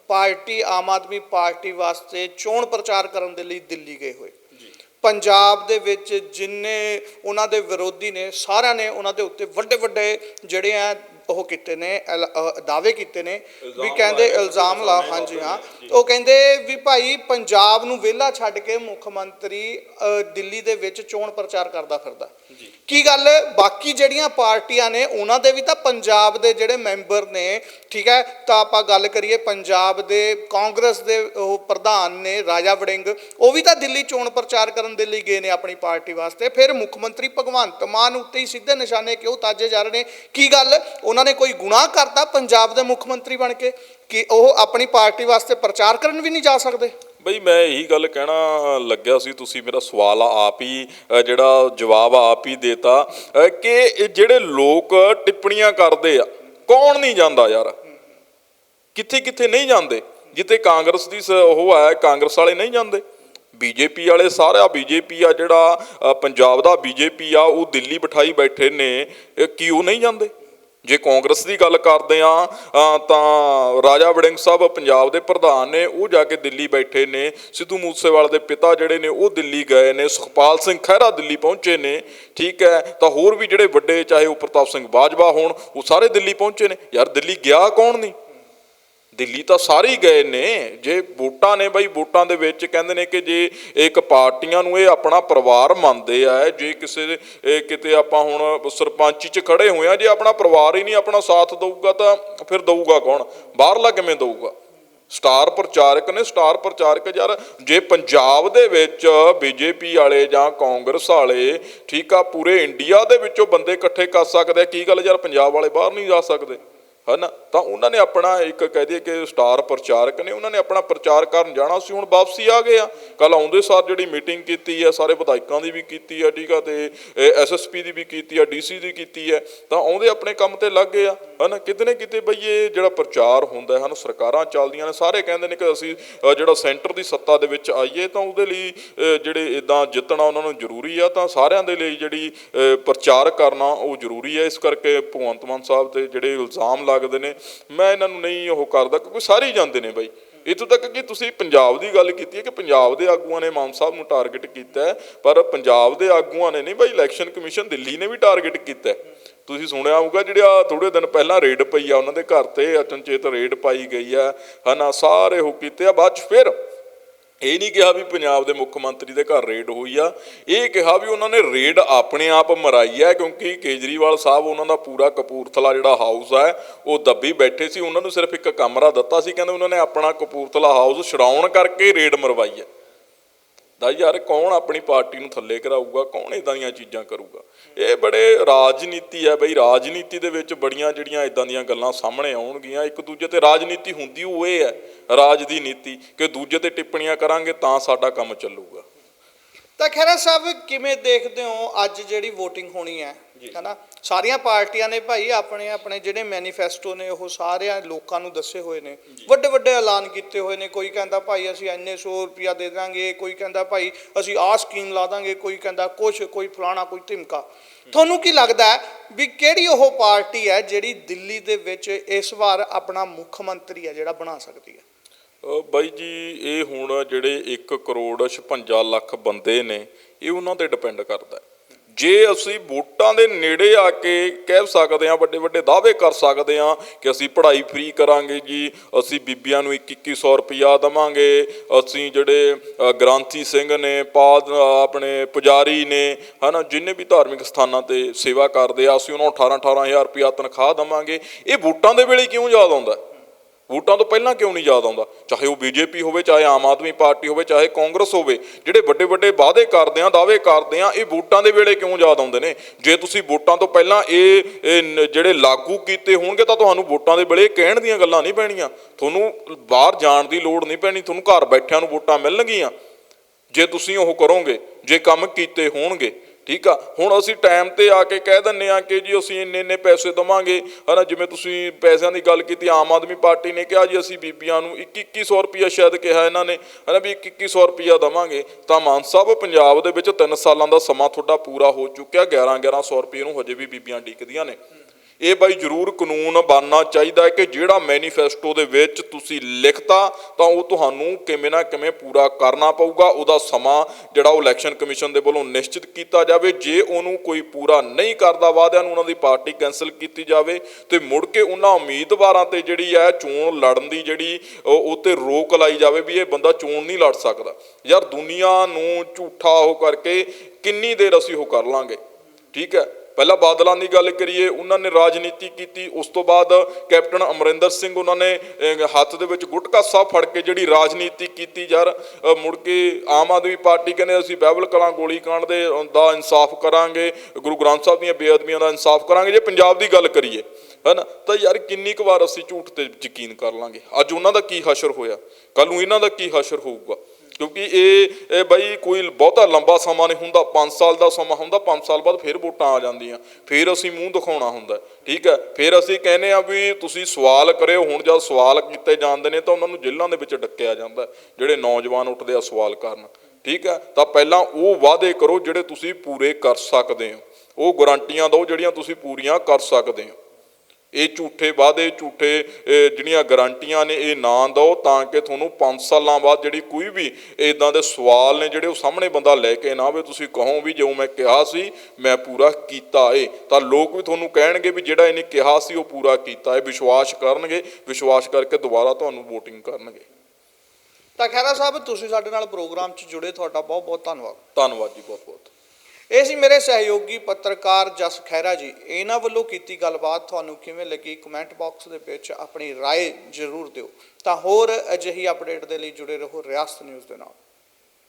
ਪਾਰਟੀ ਆਮ ਆਦਮੀ ਪਾਰਟੀ ਵਾਸਤੇ ਚੋਣ ਪ੍ਰਚਾਰ ਕਰਨ ਦੇ ਲਈ ਦਿੱਲੀ ਗਏ ਹੋਏ। ਜੀ। ਪੰਜਾਬ ਦੇ ਵਿੱਚ ਜਿੰਨੇ ਉਹਨਾਂ ਦੇ ਵਿਰੋਧੀ ਨੇ ਸਾਰਿਆਂ ਨੇ ਉਹਨਾਂ ਦੇ ਉੱਤੇ ਵੱਡੇ ਵੱਡੇ ਜਿਹੜੇ ਆ ਉਹ ਕੀਤੇ ਨੇ ਦਾਅਵੇ ਕੀਤੇ ਨੇ ਵੀ ਕਹਿੰਦੇ ਇਲਜ਼ਾਮ ਲਾ ਹਾਂਜੀ ਹਾਂ। ਉਹ ਕਹਿੰਦੇ ਵੀ ਭਾਈ ਪੰਜਾਬ ਨੂੰ ਵਿਹਲਾ ਛੱਡ ਕੇ ਮੁੱਖ ਮੰਤਰੀ ਦਿੱਲੀ ਦੇ ਵਿੱਚ ਚੋਣ ਪ੍ਰਚਾਰ ਕਰਦਾ ਫਿਰਦਾ। ਕੀ ਗੱਲ? ਬਾਕੀ ਜਿਹੜੀਆਂ ਪਾਰਟੀਆਂ ਨੇ ਉਹਨਾਂ ਦੇ ਵੀ ਤਾਂ ਪੰਜਾਬ ਦੇ ਜਿਹੜੇ ਮੈਂਬਰ ਨੇ ਠੀਕ ਹੈ ਤਾਂ ਆਪਾਂ ਗੱਲ ਕਰੀਏ ਪੰਜਾਬ ਦੇ ਕਾਂਗਰਸ ਦੇ ਉਹ ਪ੍ਰਧਾਨ ਨੇ ਰਾਜਾ ਵੜਿੰਗ ਉਹ ਵੀ ਤਾਂ ਦਿੱਲੀ ਚੋਣ ਪ੍ਰਚਾਰ ਕਰਨ ਦੇ ਲਈ ਗਏ ਨੇ ਆਪਣੀ ਪਾਰਟੀ ਵਾਸਤੇ। ਫਿਰ ਮੁੱਖ ਮੰਤਰੀ ਭਗਵੰਤ ਮਾਨ ਉੱਤੇ ਹੀ ਸਿੱਧੇ ਨਿਸ਼ਾਨੇ ਕਿਉਂ ਤਾਜੇ ਜਾ ਰਹੇ ਨੇ? ਕੀ ਗੱਲ? ਉਹਨਾਂ ਨੇ ਕੋਈ ਗੁਨਾਹ ਕਰਤਾ ਪੰਜਾਬ ਦੇ ਮੁੱਖ ਮੰਤਰੀ ਬਣ ਕੇ ਕਿ ਉਹ ਆਪਣੀ ਪਾਰਟੀ ਵਾਸਤੇ ਪ੍ਰਚਾਰ ਕਰਨ ਵੀ ਨਹੀਂ ਜਾ ਸਕਦੇ? ਬਈ ਮੈਂ ਇਹੀ ਗੱਲ ਕਹਿਣਾ ਲੱਗਿਆ ਸੀ, ਤੁਸੀਂ ਮੇਰਾ ਸਵਾਲ ਆਪ ਹੀ ਜਿਹੜਾ ਜਵਾਬ ਆਪ ਹੀ ਦੇਤਾ ਕਿ ਜਿਹੜੇ ਲੋਕ ਟਿੱਪਣੀਆਂ ਕਰਦੇ ਆ, ਕੌਣ ਨਹੀਂ ਜਾਂਦਾ ਯਾਰ? ਕਿੱਥੇ ਕਿੱਥੇ ਨਹੀਂ ਜਾਂਦੇ? ਜਿੱਥੇ ਕਾਂਗਰਸ ਦੀ ਸ- ਉਹ ਹੈ ਕਾਂਗਰਸ ਵਾਲੇ ਨਹੀਂ ਜਾਂਦੇ? ਬੀਜੇਪੀ ਵਾਲੇ ਸਾਰਾ ਬੀਜੇਪੀ ਆ ਜਿਹੜਾ ਪੰਜਾਬ ਦਾ ਬੀਜੇਪੀ ਆ, ਉਹ ਦਿੱਲੀ ਬਿਠਾਈ ਬੈਠੇ ਨੇ ਕਿ ਉਹ ਨਹੀਂ ਜਾਂਦੇ? ਜੇ ਕਾਂਗਰਸ ਦੀ ਗੱਲ ਕਰਦੇ ਆ ਤਾਂ ਰਾਜਾ ਵੜਿੰਗ ਸਾਹਿਬ ਪੰਜਾਬ ਦੇ ਪ੍ਰਧਾਨ ਨੇ, ਉਹ ਜਾ ਕੇ ਦਿੱਲੀ ਬੈਠੇ ਨੇ, ਸਿੱਧੂ ਮੂਸੇਵਾਲੇ ਦੇ ਪਿਤਾ ਜਿਹੜੇ ਨੇ, ਉਹ ਦਿੱਲੀ ਗਏ ਨੇ, ਸੁਖਪਾਲ ਸਿੰਘ ਖਹਿਰਾ ਦਿੱਲੀ ਪਹੁੰਚੇ ਨੇ, ਠੀਕ ਹੈ, ਤਾਂ ਹੋਰ ਵੀ ਜਿਹੜੇ ਵੱਡੇ, ਚਾਹੇ ਉਹ ਪ੍ਰਤਾਪ ਸਿੰਘ ਬਾਜਵਾ ਹੋਣ, ਉਹ ਸਾਰੇ ਦਿੱਲੀ ਪਹੁੰਚੇ ਨੇ। ਯਾਰ ਦਿੱਲੀ ਗਿਆ ਕੌਣ ਨਹੀਂ ਦਿੱਲੀ ਤਾਂ ਸਾਰੇ ਹੀ ਗਏ ਨੇ। ਜੇ ਵੋਟਾਂ ਨੇ ਬਈ, ਵੋਟਾਂ ਦੇ ਵਿੱਚ ਕਹਿੰਦੇ ਨੇ ਕਿ ਜੇ ਇੱਕ ਪਾਰਟੀਆਂ ਨੂੰ ਇਹ ਆਪਣਾ ਪਰਿਵਾਰ ਮੰਨਦੇ ਆ, ਜੇ ਕਿਸੇ ਇਹ ਕਿਤੇ ਆਪਾਂ ਹੁਣ ਸਰਪੰਚੀ 'ਚ ਖੜੇ ਹੋਏ ਆ, ਜੇ ਆਪਣਾ ਪਰਿਵਾਰ ਹੀ ਨਹੀਂ ਆਪਣਾ ਸਾਥ ਦਊਗਾ ਤਾਂ ਫਿਰ ਦਊਗਾ ਕੌਣ? ਬਾਹਰਲਾ ਕਿਵੇਂ ਦਊਗਾ? ਸਟਾਰ ਪ੍ਰਚਾਰਕ ਨੇ, ਸਟਾਰ ਪ੍ਰਚਾਰਕ ਯਾਰ, ਜੇ ਪੰਜਾਬ ਦੇ ਵਿੱਚ ਬੀਜੇਪੀ ਵਾਲੇ ਜਾਂ ਕਾਂਗਰਸ ਵਾਲੇ, ਠੀਕ ਆ, ਪੂਰੇ ਇੰਡੀਆ ਦੇ ਵਿੱਚੋਂ ਬੰਦੇ ਇਕੱਠੇ ਕਰ ਸਕਦੇ ਕੀ ਗੱਲ ਯਾਰ, ਪੰਜਾਬ ਵਾਲੇ ਬਾਹਰ ਨਹੀਂ ਜਾ ਸਕਦੇ? ਹਨਾ, ਤਾਂ ਉਹਨਾਂ ਨੇ ਆਪਣਾ ਇੱਕ ਕਹਿ ਦਈਏ ਕਿ ਸਟਾਰ ਪ੍ਰਚਾਰਕ ਨੇ, ਉਹਨਾਂ ਨੇ ਆਪਣਾ ਪ੍ਰਚਾਰ ਕਰਨ ਜਾਣਾ ਸੀ, ਹੁਣ ਵਾਪਸੀ ਆ ਗਏ ਆ। ਕੱਲ ਆਉਂਦੇ ਸਾਰ ਜਿਹੜੀ ਮੀਟਿੰਗ ਕੀਤੀ ਹੈ, ਸਾਰੇ ਵਿਧਾਇਕਾਂ ਦੀ ਵੀ ਕੀਤੀ ਹੈ, ਠੀਕ ਆ, ਤੇ ਐਸਐਸਪੀ ਦੀ ਵੀ ਕੀਤੀ ਹੈ ਡੀਸੀ ਦੀ ਕੀਤੀ ਹੈ, ਤਾਂ ਆਉਂਦੇ ਆਪਣੇ ਕੰਮ ਤੇ ਲੱਗ ਗਏ ਆ। ਹਨਾ, ਕਿਤੇ ਨਾ ਕਿਤੇ ਬਈ ਇਹ ਜਿਹੜਾ ਪ੍ਰਚਾਰ ਹੁੰਦਾ ਹੈ, ਹਨ, ਸਰਕਾਰਾਂ ਚੱਲਦੀਆਂ ਨੇ, ਸਾਰੇ ਕਹਿੰਦੇ ਨੇ ਕਿ ਅਸੀਂ ਜਿਹੜਾ ਸੈਂਟਰ ਦੀ ਸੱਤਾ ਦੇ ਵਿੱਚ ਆਈਏ, ਤਾਂ ਉਹਦੇ ਲਈ ਜਿਹੜੇ ਇਦਾਂ ਜਿੱਤਣਾ ਉਹਨਾਂ ਨੂੰ ਜ਼ਰੂਰੀ ਆ, ਤਾਂ ਸਾਰਿਆਂ ਦੇ ਲਈ ਜਿਹੜੀ ਪ੍ਰਚਾਰ ਕਰਨਾ ਉਹ ਜ਼ਰੂਰੀ ਹੈ। ਇਸ ਕਰਕੇ ਭਗਵੰਤ ਮਾਨ ਸਾਹਿਬ ਤੇ ਜਿਹੜੇ ਇਲਜ਼ਾਮ ਲੱਗਦੇ ਨੇ। ਮੈਂ ਇਹਨਾਂ ਨੂੰ ਨਹੀਂ ਉਹ ਕਰਦਾ, ਕਿਉਂਕਿ ਸਾਰੇ ਹੀ ਜਾਂਦੇ ਨੇ ਬਾਈ। ਇੱਥੋਂ ਤੱਕ ਕਿ ਤੁਸੀਂ ਪੰਜਾਬ ਦੀ ਗੱਲ ਕੀਤੀ ਹੈ ਕਿ ਪੰਜਾਬ ਦੇ ਆਗੂਆਂ ਨੇ ਮਾਨ ਸਾਹਿਬ ਨੂੰ ਟਾਰਗੇਟ ਕੀਤਾ ਪਰ ਪੰਜਾਬ ਦੇ ਆਗੂਆਂ ਨੇ ਨਹੀਂ ਬਾਈ ਇਲੈਕਸ਼ਨ ਕਮਿਸ਼ਨ ਦਿੱਲੀ ਨੇ ਵੀ ਟਾਰਗੇਟ ਕੀਤਾ ਤੁਸੀਂ ਸੁਣਿਆ ਹੋਊਗਾ ਜਿਹੜਾ ਥੋੜੇ ਦਿਨ ਪਹਿਲਾਂ ਰੇਡ ਪਈ ਆ, ਉਹਨਾਂ ਦੇ ਘਰ ਤੇ ਅਚਨਚੇਤ ਰੇਡ ਪਾਈ ਗਈ ਆ। ਹਨਾ, ਸਾਰੇ ਉਹ ਕੀਤੇ ਆ, ਬਾਅਦ ਚ ਫਿਰ ਇਹ ਨਹੀਂ ਕਿਹਾ ਵੀ ਪੰਜਾਬ ਦੇ ਮੁੱਖ ਮੰਤਰੀ ਦੇ ਘਰ ਰੇਡ ਹੋਈ ਆ। ਇਹ ਕਿਹਾ ਵੀ ਉਹਨਾਂ ਨੇ ਰੇਡ ਆਪਣੇ ਆਪ ਮਰਾਈ ਹੈ ਕਿਉਂਕਿ ਕੇਜਰੀਵਾਲ ਸਾਹਿਬ ਉਹਨਾਂ ਦਾ ਪੂਰਾ ਕਪੂਰਥਲਾ ਜਿਹੜਾ ਹਾਊਸ ਹੈ ਉਹ ਦੱਬੀ ਬੈਠੇ ਸੀ। ਉਹਨਾਂ ਨੂੰ ਸਿਰਫ ਇੱਕ ਕਮਰਾ ਦਿੱਤਾ ਸੀ। ਕਹਿੰਦੇ ਉਹਨਾਂ ਨੇ ਆਪਣਾ ਕਪੂਰਥਲਾ ਹਾਊਸ ਛਡਾਉਣ ਕਰਕੇ ਰੇਡ ਮਰਵਾਈ ਹੈ ਦਾ ਯਾਰ ਕੌਣ ਆਪਣੀ ਪਾਰਟੀ ਨੂੰ ਥੱਲੇ ਕਰਾਊਗਾ ਕੌਣ ਇਦਾਂ ਦੀਆਂ ਚੀਜ਼ਾਂ ਕਰੂਗਾ। ਇਹ ਬੜੇ ਰਾਜਨੀਤੀ ਹੈ ਬਈ ਰਾਜਨੀਤੀ ਦੇ ਵਿੱਚ ਬੜੀਆਂ ਜਿਹੜੀਆਂ ਇਦਾਂ ਦੀਆਂ ਗੱਲਾਂ ਸਾਹਮਣੇ ਆਉਣਗੀਆਂ। ਇੱਕ ਦੂਜੇ ਤੇ ਰਾਜਨੀਤੀ ਹੁੰਦੀ ਉਹ ਇਹ ਹੈ ਰਾਜ ਦੀ ਨੀਤੀ ਕਿ ਦੂਜੇ ਤੇ ਟਿੱਪਣੀਆਂ ਕਰਾਂਗੇ ਤਾਂ ਸਾਡਾ ਕੰਮ ਚੱਲੂਗਾ। ਤਾਂ ਖਹਿਰਾ ਸਾਹਿਬ ਕਿਵੇਂ ਦੇਖਦੇ ਹੋ ਅੱਜ ਜਿਹੜੀ VOTING ਹੋਣੀ ਹੈ? ਹਨਾ? ਸਾਰੀਆਂ ਪਾਰਟੀਆਂ ਨੇ ਭਾਈ ਆਪਣੇ ਆਪਣੇ ਜਿਹੜੇ ਮੈਨੀਫੈਸਟੋ ਨੇ, ਉਹ ਸਾਰਿਆਂ ਲੋਕਾਂ ਨੂੰ ਦੱਸੇ ਹੋਏ ਨੇ। ਵੱਡੇ ਵੱਡੇ ਐਲਾਨ ਕੀਤੇ ਹੋਏ ਨੇ। ਕੋਈ ਕਹਿੰਦਾ ਭਾਈ ਅਸੀਂ ਇੰਨੇ 100 ਰੁਪਿਆ ਦੇ ਦਾਂਗੇ, ਕੋਈ ਕਹਿੰਦਾ ਭਾਈ ਅਸੀਂ ਆਹ ਸਕੀਮ ਲਾ ਦਾਂਗੇ, ਕੋਈ ਕਹਿੰਦਾ ਕੁਛ, ਕੋਈ ਫਲਾਣਾ, ਕੋਈ ਧਿਮਕਾ। ਤੁਹਾਨੂੰ ਕੀ ਲੱਗਦਾ ਵੀ ਕਿਹੜੀ ਉਹ ਪਾਰਟੀ ਹੈ ਜਿਹੜੀ ਦਿੱਲੀ ਦੇ ਵਿੱਚ ਇਸ ਵਾਰ ਆਪਣਾ ਮੁੱਖ ਮੰਤਰੀ ਹੈ ਜਿਹੜਾ ਬਣਾ ਸਕਦੀ ਹੈ? ਬਾਈ ਜੀ, ਇਹ ਹੁਣ ਜਿਹੜੇ 1 ਕਰੋੜ 56 ਲੱਖ ਬੰਦੇ ਨੇ, ਇਹ ਉਹਨਾਂ ਤੇ ਡਿਪੈਂਡ ਕਰਦਾ ਹੈ। ਜੇ ਅਸੀਂ ਵੋਟਾਂ ਦੇ ਨੇੜੇ ਆ ਕੇ ਕਹਿ ਸਕਦੇ ਹਾਂ ਵੱਡੇ ਵੱਡੇ ਦਾਅਵੇ ਕਰ ਸਕਦੇ ਹਾਂ ਕਿ ਅਸੀਂ ਪੜ੍ਹਾਈ ਫ੍ਰੀ ਕਰਾਂਗੇ ਜੀ ਅਸੀਂ ਬੀਬੀਆਂ ਨੂੰ 2100 ਰੁਪਿਆ ਦਵਾਂਗੇ ਅਸੀਂ ਜਿਹੜੇ ਅ, ਗ੍ਰਾਂਥੀ ਸਿੰਘ ਨੇ ਪਾਦ ਆਪਣੇ ਪੁਜਾਰੀ ਨੇ ਹਨਾ ਜਿੰਨੇ ਵੀ ਧਾਰਮਿਕ ਸਥਾਨਾਂ ਤੇ ਸੇਵਾ ਕਰਦੇ ਆ ਅਸੀਂ ਉਹਨਾਂ ਨੂੰ 18 18000 ਰੁਪਿਆ ਤਨਖਾਹ ਦਵਾਂਗੇ। ਇਹ ਵੋਟਾਂ ਦੇ ਵੇਲੇ ਕਿਉਂ ਯਾਦ ਆਉਂਦਾ? ਵੋਟਾਂ ਤੋਂ ਪਹਿਲਾਂ ਕਿਉਂ ਨਹੀਂ ਯਾਦ ਆਉਂਦਾ? ਚਾਹੇ ਉਹ ਬੀਜੇਪੀ ਹੋਵੇ, ਚਾਹੇ ਆਮ ਆਦਮੀ ਪਾਰਟੀ ਹੋਵੇ, ਚਾਹੇ ਕਾਂਗਰਸ ਹੋਵੇ, ਜਿਹੜੇ ਵੱਡੇ ਵੱਡੇ ਵਾਅਦੇ ਕਰਦੇ ਆ, ਦਾਅਵੇ ਕਰਦੇ ਆ, ਇਹ ਵੋਟਾਂ ਦੇ ਵੇਲੇ ਕਿਉਂ ਯਾਦ ਆਉਂਦੇ ਨੇ? ਜੇ ਤੁਸੀਂ ਵੋਟਾਂ ਤੋਂ ਪਹਿਲਾਂ ਇਹ ਜਿਹੜੇ ਲਾਗੂ ਕੀਤੇ ਹੋਣਗੇ, ਤਾਂ ਤੁਹਾਨੂੰ ਵੋਟਾਂ ਦੇ ਵੇਲੇ ਇਹ ਕਹਿਣ ਦੀਆਂ ਗੱਲਾਂ ਨਹੀਂ ਪੈਣੀਆਂ। ਤੁਹਾਨੂੰ ਬਾਹਰ ਜਾਣ ਦੀ ਲੋੜ ਨਹੀਂ ਪੈਣੀ, ਤੁਹਾਨੂੰ ਘਰ ਬੈਠਿਆਂ ਨੂੰ ਵੋਟਾਂ ਮਿਲਣਗੀਆਂ। ਜੇ ਤੁਸੀਂ ਉਹ ਕਰੋਗੇ, ਜੇ ਕੰਮ ਕੀਤੇ ਹੋਣਗੇ ਠੀਕ ਆ? ਹੁਣ ਅਸੀਂ ਟਾਈਮ ਤੇ ਆ ਕੇ ਕਹਿ ਦਿੰਨੇ ਆ ਕਿ ਜੀ ਅਸੀਂ ਇੰਨੇ ਇੰਨੇ ਪੈਸੇ ਦਵਾਂਗੇ। ਹਨਾ, ਜਿਵੇਂ ਤੁਸੀਂ ਪੈਸਿਆਂ ਦੀ ਗੱਲ ਕੀਤੀ, ਆਮ ਆਦਮੀ ਪਾਰਟੀ ਨੇ ਕਿਹਾ ਜੀ, ਅਸੀਂ ਬੀਬੀਆਂ ਨੂੰ 2100 ਰੁਪਿਆ ਸ਼ਾਇਦ ਕਿਹਾ ਇਹਨਾਂ ਨੇ। ਹਨਾ ਵੀ 2100 ਰੁਪਿਆ ਦਵਾਂਗੇ। ਤਾਂ ਮਾਨ ਸਾਹਿਬ, ਪੰਜਾਬ ਦੇ ਵਿੱਚ 3 ਸਾਲਾਂ ਦਾ ਸਮਾਂ ਤੁਹਾਡਾ ਪੂਰਾ ਹੋ ਚੁੱਕਿਆ। 11 1100 ਰੁਪਏ ਨੂੰ ਹਜੇ ਵੀ ਬੀਬੀਆਂ ਡੀਕਦੀਆਂ ਨੇ। ਇਹ ਬਾਈ ਜ਼ਰੂਰ ਕਾਨੂੰਨ ਬਣਨਾ ਚਾਹੀਦਾ ਹੈ ਕਿ ਜਿਹੜਾ ਮੈਨੀਫੈਸਟੋ ਦੇ ਵਿੱਚ ਤੁਸੀਂ ਲਿਖਤਾ ਤਾਂ ਉਹ ਤੁਹਾਨੂੰ ਕਿਵੇਂ ਨਾ ਕਿਵੇਂ ਪੂਰਾ ਕਰਨਾ ਪਊਗਾ, ਉਹਦਾ ਸਮਾਂ ਜਿਹੜਾ ਉਹ ਇਲੈਕਸ਼ਨ ਕਮਿਸ਼ਨ ਦੇ ਵੱਲੋਂ ਨਿਸ਼ਚਿਤ ਕੀਤਾ ਜਾਵੇ। ਜੇ ਉਹਨੂੰ ਕੋਈ ਪੂਰਾ ਨਹੀਂ ਕਰਦਾ, ਵਾਅਦਿਆਂ ਨੂੰ ਉਹਨਾਂ ਦੀ ਪਾਰਟੀ ਕੈਨਸਲ ਕੀਤੀ ਜਾਵੇ, ਤੇ ਮੁੜ ਕੇ ਉਹਨਾਂ ਉਮੀਦਵਾਰਾਂ ਤੇ ਜਿਹੜੀ ਹੈ ਚੋਣ ਲੜਨ ਦੀ ਜਿਹੜੀ ਉਹ ਤੇ ਰੋਕ ਲਾਈ ਜਾਵੇ ਵੀ ਇਹ ਬੰਦਾ ਚੋਣ ਨਹੀਂ ਲੜ ਸਕਦਾ। ਯਾਰ ਦੁਨੀਆ ਨੂੰ ਝੂਠਾ ਉਹ ਕਰਕੇ ਕਿੰਨੀ ਦੇਰ ਅਸੀਂ ਉਹ ਕਰ ਲਾਂਗੇ? ਠੀਕ ਹੈ? ਪਹਿਲਾਂ ਬਾਦਲਾਂ ਦੀ ਗੱਲ ਕਰੀਏ, ਉਹਨਾਂ ਨੇ ਰਾਜਨੀਤੀ ਕੀਤੀ, ਉਸ ਤੋਂ ਬਾਅਦ ਕੈਪਟਨ ਅਮਰਿੰਦਰ ਸਿੰਘ ਉਹਨਾਂ ਨੇ ਹੱਥ ਦੇ ਵਿੱਚ ਗੁਟਕਾ ਸਾਹਿਬ ਫੜ ਕੇ ਜਿਹੜੀ ਰਾਜਨੀਤੀ ਕੀਤੀ ਯਾਰ ਮੁੜ ਕੇ ਆਮ ਆਦਮੀ ਪਾਰਟੀ ਕਹਿੰਦੇ ਅਸੀਂ ਬਾਈਬਲ ਕਲਾਂ ਗੋਲੀ ਕਾਂਡ ਦੇ ਦਾ ਇਨਸਾਫ ਕਰਾਂਗੇ, ਗੁਰੂ ਗ੍ਰੰਥ ਸਾਹਿਬ ਦੀਆਂ ਬੇਅਦਬੀਆਂ ਦਾ ਇਨਸਾਫ ਕਰਾਂਗੇ, ਜੇ ਪੰਜਾਬ ਦੀ ਗੱਲ ਕਰੀਏ, ਹਨਾ, ਤਾਂ ਯਾਰ ਕਿੰਨੀ ਕੁ ਵਾਰ ਅਸੀਂ ਝੂਠ ਤੇ ਯਕੀਨ ਕਰ ਲਾਂਗੇ, ਅੱਜ ਉਹਨਾਂ ਦਾ ਕੀ ਹਸ਼ਰ ਹੋਇਆ ਕੱਲ ਨੂੰ ਇਹਨਾਂ ਦਾ ਕੀ ਹਸ਼ਰ ਹੋਊਗਾ? ਕਿਉਂਕਿ ਇਹ ਬਈ ਕੋਈ ਬਹੁਤਾ ਲੰਬਾ ਸਮਾਂ ਨਹੀਂ ਹੁੰਦਾ 5 ਸਾਲ ਦਾ ਸਮਾਂ ਹੁੰਦਾ 5 ਸਾਲ ਬਾਅਦ ਫਿਰ ਵੋਟਾਂ ਆ ਜਾਂਦੀਆਂ, ਫਿਰ ਅਸੀਂ ਮੂੰਹ ਦਿਖਾਉਣਾ ਹੁੰਦਾ, ਠੀਕ ਹੈ, ਫਿਰ ਅਸੀਂ ਕਹਿੰਦੇ ਆ ਵੀ ਤੁਸੀਂ ਸਵਾਲ ਕਰਿਓ, ਹੁਣ ਜਦ ਸਵਾਲ ਕੀਤੇ ਜਾਂਦੇ ਨੇ ਤਾਂ ਉਹਨਾਂ ਨੂੰ ਜੇਲ੍ਹਾਂ ਦੇ ਵਿੱਚ ਡੱਕਿਆ ਜਾਂਦਾ, ਜਿਹੜੇ ਨੌਜਵਾਨ ਉੱਠਦੇ ਆ ਸਵਾਲ ਕਰਨ, ਠੀਕ ਹੈ, ਤਾਂ ਪਹਿਲਾਂ ਉਹ ਵਾਅਦੇ ਕਰੋ ਜਿਹੜੇ ਤੁਸੀਂ ਪੂਰੇ ਕਰ ਸਕਦੇ ਹੋ, ਉਹ ਗਾਰੰਟੀਆਂ ਦਿਓ ਜਿਹੜੀਆਂ ਤੁਸੀਂ ਪੂਰੀਆਂ ਕਰ ਸਕਦੇ ਹੋ। ਇਹ ਝੂਠੇ ਵਾਅਦੇ ਝੂਠੇ ਜਿਹੜੀਆਂ ਗਾਰੰਟੀਆਂ ਨੇ ਇਹ ਨਾ ਦਿਓ ਤਾਂ ਕਿ ਤੁਹਾਨੂੰ 5 ਸਾਲਾਂ ਬਾਅਦ ਜਿਹੜੀ ਕੋਈ ਵੀ ਇਦਾਂ ਦੇ ਸਵਾਲ ਨੇ ਜਿਹੜੇ ਉਹ ਸਾਹਮਣੇ ਬੰਦਾ ਲੈ ਕੇ ਨਾ ਆਵੇ। ਤੁਸੀਂ ਕਹੋ ਵੀ ਜੋ ਮੈਂ ਕਿਹਾ ਸੀ ਮੈਂ ਪੂਰਾ ਕੀਤਾ ਏ। ਤਾਂ ਲੋਕ ਵੀ ਤੁਹਾਨੂੰ ਕਹਿਣਗੇ ਵੀ ਜਿਹੜਾ ਇਹਨੇ ਕਿਹਾ ਸੀ ਉਹ ਪੂਰਾ ਕੀਤਾ ਏ। ਵਿਸ਼ਵਾਸ ਕਰਨਗੇ ਵਿਸ਼ਵਾਸ ਕਰਕੇ ਦੁਬਾਰਾ ਤੁਹਾਨੂੰ VOTING ਕਰਨਗੇ। ਤਾਂ ਖਹਿਰਾ ਸਾਹਿਬ ਤੁਸੀਂ ਸਾਡੇ ਨਾਲ ਪ੍ਰੋਗਰਾਮ 'ਚ ਜੁੜੇ। ਤੁਹਾਡਾ ਬਹੁਤ ਬਹੁਤ ਧੰਨਵਾਦ। ਧੰਨਵਾਦ ਜੀ ਬਹੁਤ ਬਹੁਤ ਇਹ ਸੀ ਮੇਰੇ ਸਹਿਯੋਗੀ ਪੱਤਰਕਾਰ ਜਸ ਖਹਿਰਾ ਜੀ ਇਹਨਾਂ ਵੱਲੋਂ ਕੀਤੀ ਗੱਲਬਾਤ ਤੁਹਾਨੂੰ ਕਿਵੇਂ ਲੱਗੀ ਕਮੈਂਟ ਬਾਕਸ ਦੇ ਵਿੱਚ ਆਪਣੀ رائے ਜ਼ਰੂਰ ਦਿਓ ਤਾਂ ਹੋਰ ਅਜਿਹੀ ਅਪਡੇਟ ਦੇ ਲਈ ਜੁੜੇ ਰਹੋ ਰਿਆਸਤ ਨਿਊਜ਼ ਦੇ ਨਾਲ